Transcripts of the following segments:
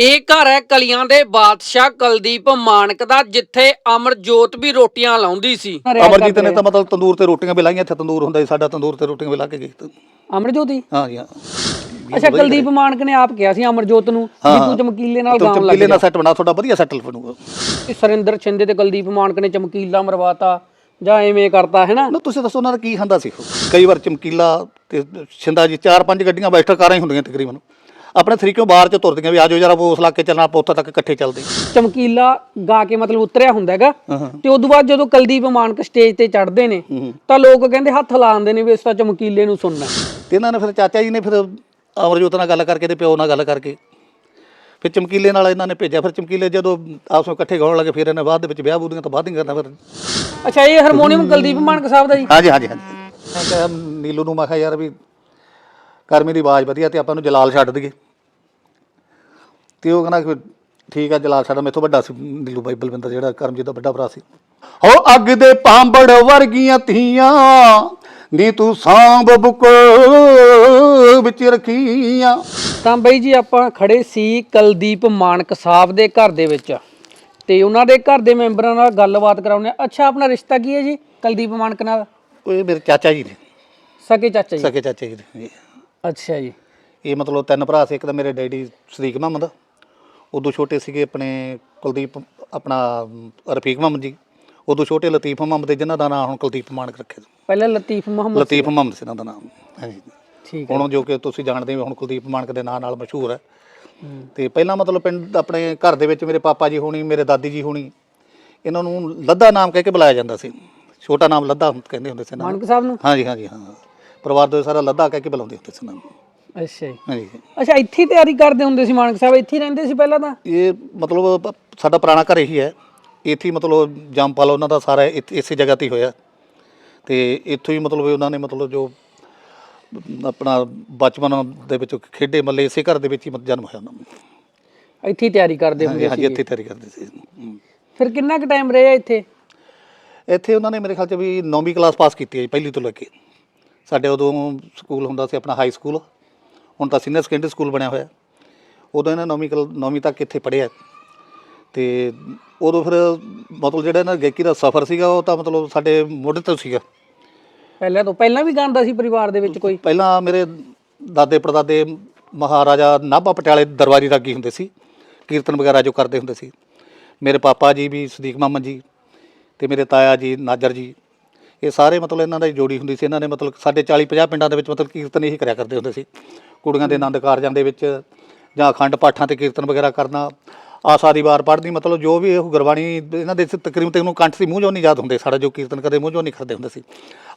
ਇਹ ਘਰ ਹੈ ਕਲੀਆਂ ਦੇ ਬਾਦਸ਼ਾਹ ਕੁਲਦੀਪ ਮਾਨਕ ਦਾ ਜਿੱਥੇ ਅਮਰਜੋਤ ਵੀ ਰੋਟੀਆਂ ਲਾਉਂਦੀ ਸੀ। ਅਮਰਜੀਤ ਨੇ ਤਾਂ ਮਤਲਬ ਤੰਦੂਰ ਤੇ ਰੋਟੀਆਂ ਵੀ ਲਾਈਆਂ ਇੱਥੇ ਤੰਦੂਰ ਹੁੰਦਾ ਸੀ ਸਾਡਾ ਤੰਦੂਰ ਤੇ ਰੋਟੀਆਂ ਵੀ ਲਾ ਕੇ ਗਏ ਤੇ- ਅਮਰਜੋਤੀ ਹਾਂ ਜੀ ਹਾਂ। ਅੱਛਾ ਕੁਲਦੀਪ ਮਾਨਕ ਨੇ ਆਪ ਕਿਹਾ ਸੀ ਅਮਰਜੋਤ ਨੂੰ ਵੀ ਤੂੰ ਚਮਕੀਲੇ ਨਾਲ ਗਾਉਣ ਲੱਗ ਚਮਕੀਲੇ ਨਾਲ ਸੈੱਟ ਬਣਾ ਤੁਹਾਡਾ ਵਧੀਆ ਸੈਟਲ ਬਣੂਗਾ। ਜਾ ਸਰਿੰਦਰ ਛਿੰਦੇ ਤੇ ਕੁਲਦੀਪ ਮਾਨਕ ਨੇ ਚਮਕੀਲਾ ਮਰਵਾਤਾ ਜਾਂ ਐਵੇਂ ਕਰਤਾ ਹੈ ਨਾ? ਨਾ ਤੁਸੀਂ ਦੱਸੋ ਉਹਨਾਂ ਦਾ ਕੀ ਖਾਂਦਾ ਸੀ? ਕਈ ਵਾਰ ਚਮਕੀਲਾ ਤੇ ਛਿੰਦਾ ਜੀ ਚਾਰ ਪੰਜ ਗੱਡੀਆਂ ਵੈਸਟਰ ਕਾਰਾਂ ਹੀ ਹੁੰਦੀਆਂ ਤਕਰੀਬਨ। ਆਪਣੇ ਤਰੀਕਿਓਂ ਬਾਹਰ ਚ ਤੁਰਦੀਆਂ ਵੀ ਆਜੋ ਜਰਾ ਉਸ ਇਲਾਕੇ ਚੱਲਣਾ ਆਪਾਂ ਉੱਥੇ ਤੱਕ ਇਕੱਠੇ ਚੱਲਦੇ ਚਮਕੀਲਾ ਗਾ ਕੇ ਮਤਲਬ ਉਤਰਿਆ ਹੁੰਦਾ ਹੈਗਾ ਤੇ ਉਦੋਂ ਬਾਅਦ ਜਦੋਂ ਕੁਲਦੀਪ ਮਾਨਕ ਸਟੇਜ ਤੇ ਚੜ੍ਹਦੇ ਨੇ ਤਾਂ ਲੋਕ ਕਹਿੰਦੇ ਹੱਥ ਲਾਉਂਦੇ ਨੇ ਵੀ ਇਸ ਤਾਂ ਚਮਕੀਲੇ ਨੂੰ ਸੁਣਨਾ। ਤੇ ਇਹਨਾਂ ਨੇ ਫਿਰ ਚਾਚਾ ਜੀ ਨੇ ਫਿਰ ਅਮਰਜੋਤ ਨਾਲ ਗੱਲ ਕਰਕੇ ਤੇ ਪਿਓ ਨਾਲ ਗੱਲ ਕਰਕੇ ਫਿਰ ਚਮਕੀਲੇ ਨਾਲ ਇਹਨਾਂ ਨੇ ਭੇਜਿਆ। ਫਿਰ ਚਮਕੀਲੇ ਜਦੋਂ ਆਪਸ ਵਿੱਚ ਇਕੱਠੇ ਗਾਉਣ ਲੱਗੇ ਫਿਰ ਇਹਨੇ ਬਾਅਦ ਦੇ ਵਿੱਚ ਵਿਆਹ ਬੂਦੀਆਂ ਤੋਂ ਬਾਅਦ ਹੀ ਕਰਨਾ ਫਿਰ। ਅੱਛਾ ਇਹ ਹਾਰਮੋਨੀਅਮ ਕੁਲਦੀਪ ਮਾਨਕ ਸਾਹਿਬ ਦਾ ਜੀ? ਹਾਂਜੀ ਹਾਂਜੀ ਹਾਂਜੀ। ਮੈਂ ਕਿਹਾ ਨੀਲੂ ਨੂੰ ਮੈਂ ਕਿਹਾ ਯਾਰ ਵੀ ਕਰ ਮੇਰੀ ਆਵਾਜ਼ ਵਧੀਆ ਤੇ ਆਪਾਂ ਨੂੰ ਜਲਾਲ ਛੱਡ ਦਈਏ। ਤੇ ਉਹ ਕਹਿੰਦਾ ਕਿ ਠੀਕ ਆ ਜਲਾਲ ਛੱਡ ਮੇਥੋਂ ਵੱਡਾ ਸੀ ਨੀਲੂ ਬਾਈ ਬਲਵਿੰਦਰ ਜਿਹੜਾ ਕਰਮਜੀਤ ਦਾ ਵੱਡਾ ਭਰਾ ਸੀ। ਹੋ ਅੱਗ ਦੇ ਪਾਂਬੜ ਵਰਗੀਆਂ ਧੀਆਂ ਨੀ ਤੂੰ ਸਾਂਭ ਬੁਕ ਵਿੱਚ ਰੱਖੀਆਂ। ਤਾਂ ਬਈ ਜੀ ਆਪਾਂ ਖੜੇ ਸੀ ਕੁਲਦੀਪ ਮਾਨਕ ਸਾਹਿਬ ਦੇ ਘਰ ਦੇ ਵਿੱਚ। ਤੇ ਉਹਨਾਂ ਦੇ ਘਰ ਦੇ ਮੈਂਬਰਾਂ ਨਾਲ ਗੱਲਬਾਤ ਕਰਾਉਂਦੇ ਆ ਅੱਛਾ ਆਪਣਾ ਰਿਸ਼ਤਾ ਕੀ ਹੈ ਜੀ ਕੁਲਦੀਪ ਮਾਨਕ ਨਾਲ? ਉਹ ਇਹ ਮੇਰੇ ਚਾਚਾ ਜੀ ਨੇ। ਸਕੇ ਚਾਚਾ ਜੀ। ਸਕੇ ਚਾਚਾ ਜੀ ਨੇ। ਅੱਛਾ ਜੀ। ਇਹ ਮਤਲਬ ਤਿੰਨ ਭਰਾ ਸੀ ਇੱਕ ਤਾਂ ਮੇਰੇ ਡੈਡੀ ਸਦੀਕ ਮੁਹੰਮਦ ਉਦੋਂ ਛੋਟੇ ਸੀਗੇ ਆਪਣੇ ਕੁਲਦੀਪ ਆਪਣਾ ਰਫੀਕ ਮੁਹੰਮਦ ਜੀ ਉਦੋਂ ਛੋਟੇ ਲਤੀਫ ਮੁਹੰਮਦ ਤੇ ਜਿਨ੍ਹਾਂ ਦਾ ਨਾਮ ਹੁਣ ਕੁਲਦੀਪ ਮਾਨਕ ਰੱਖਿਆ ਪਹਿਲਾਂ ਲਤੀਫ ਮੁਹੰਮਦ ਲਤੀਫ ਮੁਹੰਮਦ ਸੀ ਇਹਨਾਂ ਦਾ ਨਾਮ ਹਾਂਜੀ। ਠੀਕ ਹੁਣ ਜੋ ਕਿ ਤੁਸੀਂ ਜਾਣਦੇ ਹੋ ਹੁਣ ਕੁਲਦੀਪ ਮਾਨਕ ਦੇ ਨਾਂ ਨਾਲ ਮਸ਼ਹੂਰ ਹੈ। ਤੇ ਪਹਿਲਾਂ ਮਤਲਬ ਪਿੰਡ ਆਪਣੇ ਘਰ ਦੇ ਵਿੱਚ ਮੇਰੇ ਪਾਪਾ ਜੀ ਹੋਣੀ ਮੇਰੇ ਦਾਦੀ ਜੀ ਹੋਣੀ ਇਹਨਾਂ ਨੂੰ ਲੱਦਾ ਨਾਮ ਕਹਿ ਕੇ ਬੁਲਾਇਆ ਜਾਂਦਾ ਸੀ। ਛੋਟਾ ਨਾਮ ਲੱਦਾ ਕਹਿੰਦੇ ਹੁੰਦੇ ਸੀ ਮਾਨਕ ਸਾਹਿਬ ਨੂੰ? ਹਾਂਜੀ ਹਾਂਜੀ ਹਾਂ। ਪਰਿਵਾਰ ਦੇ ਸਾਰਾ ਲੱਦਾ ਕਹਿ ਕੇ ਬੁਲਾਉਂਦੇ ਹੁੰਦੇ ਸੀ ਇਹਨਾਂ ਨੂੰ। ਅੱਛਾ ਜੀ। ਹਾਂਜੀ। ਅੱਛਾ ਇੱਥੇ ਹੀ ਤਿਆਰੀ ਕਰਦੇ ਹੁੰਦੇ ਸੀ ਮਾਨਕ ਸਾਹਿਬ? ਇੱਥੇ ਹੀ ਰਹਿੰਦੇ ਸੀ ਪਹਿਲਾਂ ਤਾਂ? ਇਹ ਮਤਲਬ ਪ- ਸਾਡਾ ਪੁਰਾਣਾ ਘਰ ਇਹੀ ਹੈ। ਇੱਥੇ ਹੀ ਮਤਲਬ ਜੰਮਪਲ ਉਹਨਾਂ ਦਾ ਸਾਰਾ ਇੱਥੇ- ਇਸੇ ਜਗ੍ਹਾ ਤੇ ਹੀ ਹੋਇਆ। ਤੇ ਇੱਥੋਂ ਹੀ ਮਤਲਬ ਉਹਨਾਂ ਨੇ ਮਤਲਬ ਜੋ ਆਪਣਾ ਬਚਪਨ ਦੇ ਵਿੱਚ ਖੇਡੇ ਮੱਲੇ ਇਸੇ ਘਰ ਦੇ ਵਿੱਚ ਹੀ ਮਤ- ਜਨਮ ਹੋਇਆ ਉਹਨਾਂ ਦਾ ਇੱਥੇ ਹੀ ਤਿਆਰੀ ਕਰਦੇ ਹਾਂਜੀ ਹੁੰਦੇ ਹਾਂਜੀ ਸੀ ਇੱਥੇ ਤਿਆਰੀ ਕਰਦੇ ਸੀ। ਹਮ। ਫਿਰ ਕਿੰਨਾ ਕੁ ਟਾਈਮ ਰਹੇ ਆ ਇੱਥੇ? ਇੱਥੇ ਉਹਨਾਂ ਨੇ ਮੇਰੇ ਖਿਆਲ ਚ ਵੀ 9ਵੀਂ ਕਲਾਸ ਪਾਸ ਕੀਤੀ ਹੈ ਜੀ, ਪਹਿਲੀ ਤੋਂ ਲੈ ਕੇ। ਸਾਡੇ ਉਦੋਂ ਸਕੂਲ ਹੁੰਦਾ ਸੀ ਆਪਣਾ ਹਾਈ ਸਕੂਲ ਹੁਣ ਤਾਂ ਸੀਨੀਅਰ ਸੈਕੰਡਰੀ ਸਕੂਲ ਬਣਿਆ ਹੋਇਆ। ਉਦੋਂ ਇਹਨਾਂ 9ਵੀਂ ਕਲ 9ਵੀਂ ਤੱਕ ਇੱਥੇ ਪੜ੍ਹਿਆ। ਤੇ ਉਦੋਂ ਫਿਰ ਮਤਲਬ ਜਿਹੜਾ ਇਹਨਾਂ ਦਾ ਗਾਇਕੀ ਦਾ ਸਫ਼ਰ ਸੀਗਾ ਉਹ ਤਾਂ ਮਤਲਬ ਸਾਡੇ ਮੋਢੇ ਤੋਂ ਸੀਗਾ। ਪਹਿਲਾਂ ਤੋਂ ਪਹਿਲਾਂ ਵੀ ਗਾਉਂਦਾ ਸੀ ਪਰਿਵਾਰ ਦੇ ਵਿੱਚ ਕੋਈ? ਪਹਿਲਾਂ ਮੇਰੇ ਦਾਦੇ ਪੜਦਾਦੇ ਮਹਾਰਾਜਾ ਨਾਭਾ ਪਟਿਆਲੇ ਦਰਬਾਰੀ ਰਾਗੀ ਹੁੰਦੇ ਸੀ। ਕੀਰਤਨ ਵਗੈਰਾ ਜੋ ਕਰਦੇ ਹੁੰਦੇ ਸੀ। ਮੇਰੇ ਪਾਪਾ ਜੀ ਵੀ ਸਦੀਕ ਮੁਹੰਮਦ ਜੀ ਤੇ ਮੇਰੇ ਤਾਇਆ ਜੀ ਨਾਜਰ ਜੀ। ਇਹ ਸਾਰੇ ਮਤਲਬ ਇਹਨਾਂ ਦੀ ਜੋੜੀ ਹੁੰਦੀ ਸੀ ਇਹਨਾਂ ਨੇ ਮਤਲਬ ਸਾਡੇ 40 50 ਪਿੰਡਾਂ ਦੇ ਵਿੱਚ ਮਤਲਬ ਕੀਰਤਨ ਇਹੀ ਕਰਿਆ ਕਰਦੇ ਹੁੰਦੇ ਸੀ। ਕੁੜੀਆਂ ਦੇ ਆਨੰਦ ਕਾਰਜਾਂ ਦੇ ਵਿੱਚ ਜਾਂ ਅਖੰਡ ਪਾਠਾਂ ਤੇ ਕੀਰਤਨ ਵਗੈਰਾ ਕਰਨਾ ਆਸਾ ਦੀ ਵਾਰ ਪੜ੍ਹਨੀ ਮਤਲਬ ਜੋ ਵੀ ਇਹ ਗੁਰਬਾਣੀ ਇਹਨਾਂ ਦੇ ਤਕਰੀਬਨ ਤੈਨੂੰ ਕੰਠ ਸੀ ਮੂੰਹ ਚੋਂ ਨਹੀਂ ਯਾਦ ਹੁੰਦੇ ਸਾਡਾ ਜੋ ਕੀਰਤਨ ਕਦੇ ਮੂੰਹ ਚੋਂ ਨਹੀਂ ਕਰਦੇ ਹੁੰਦੇ ਸੀ।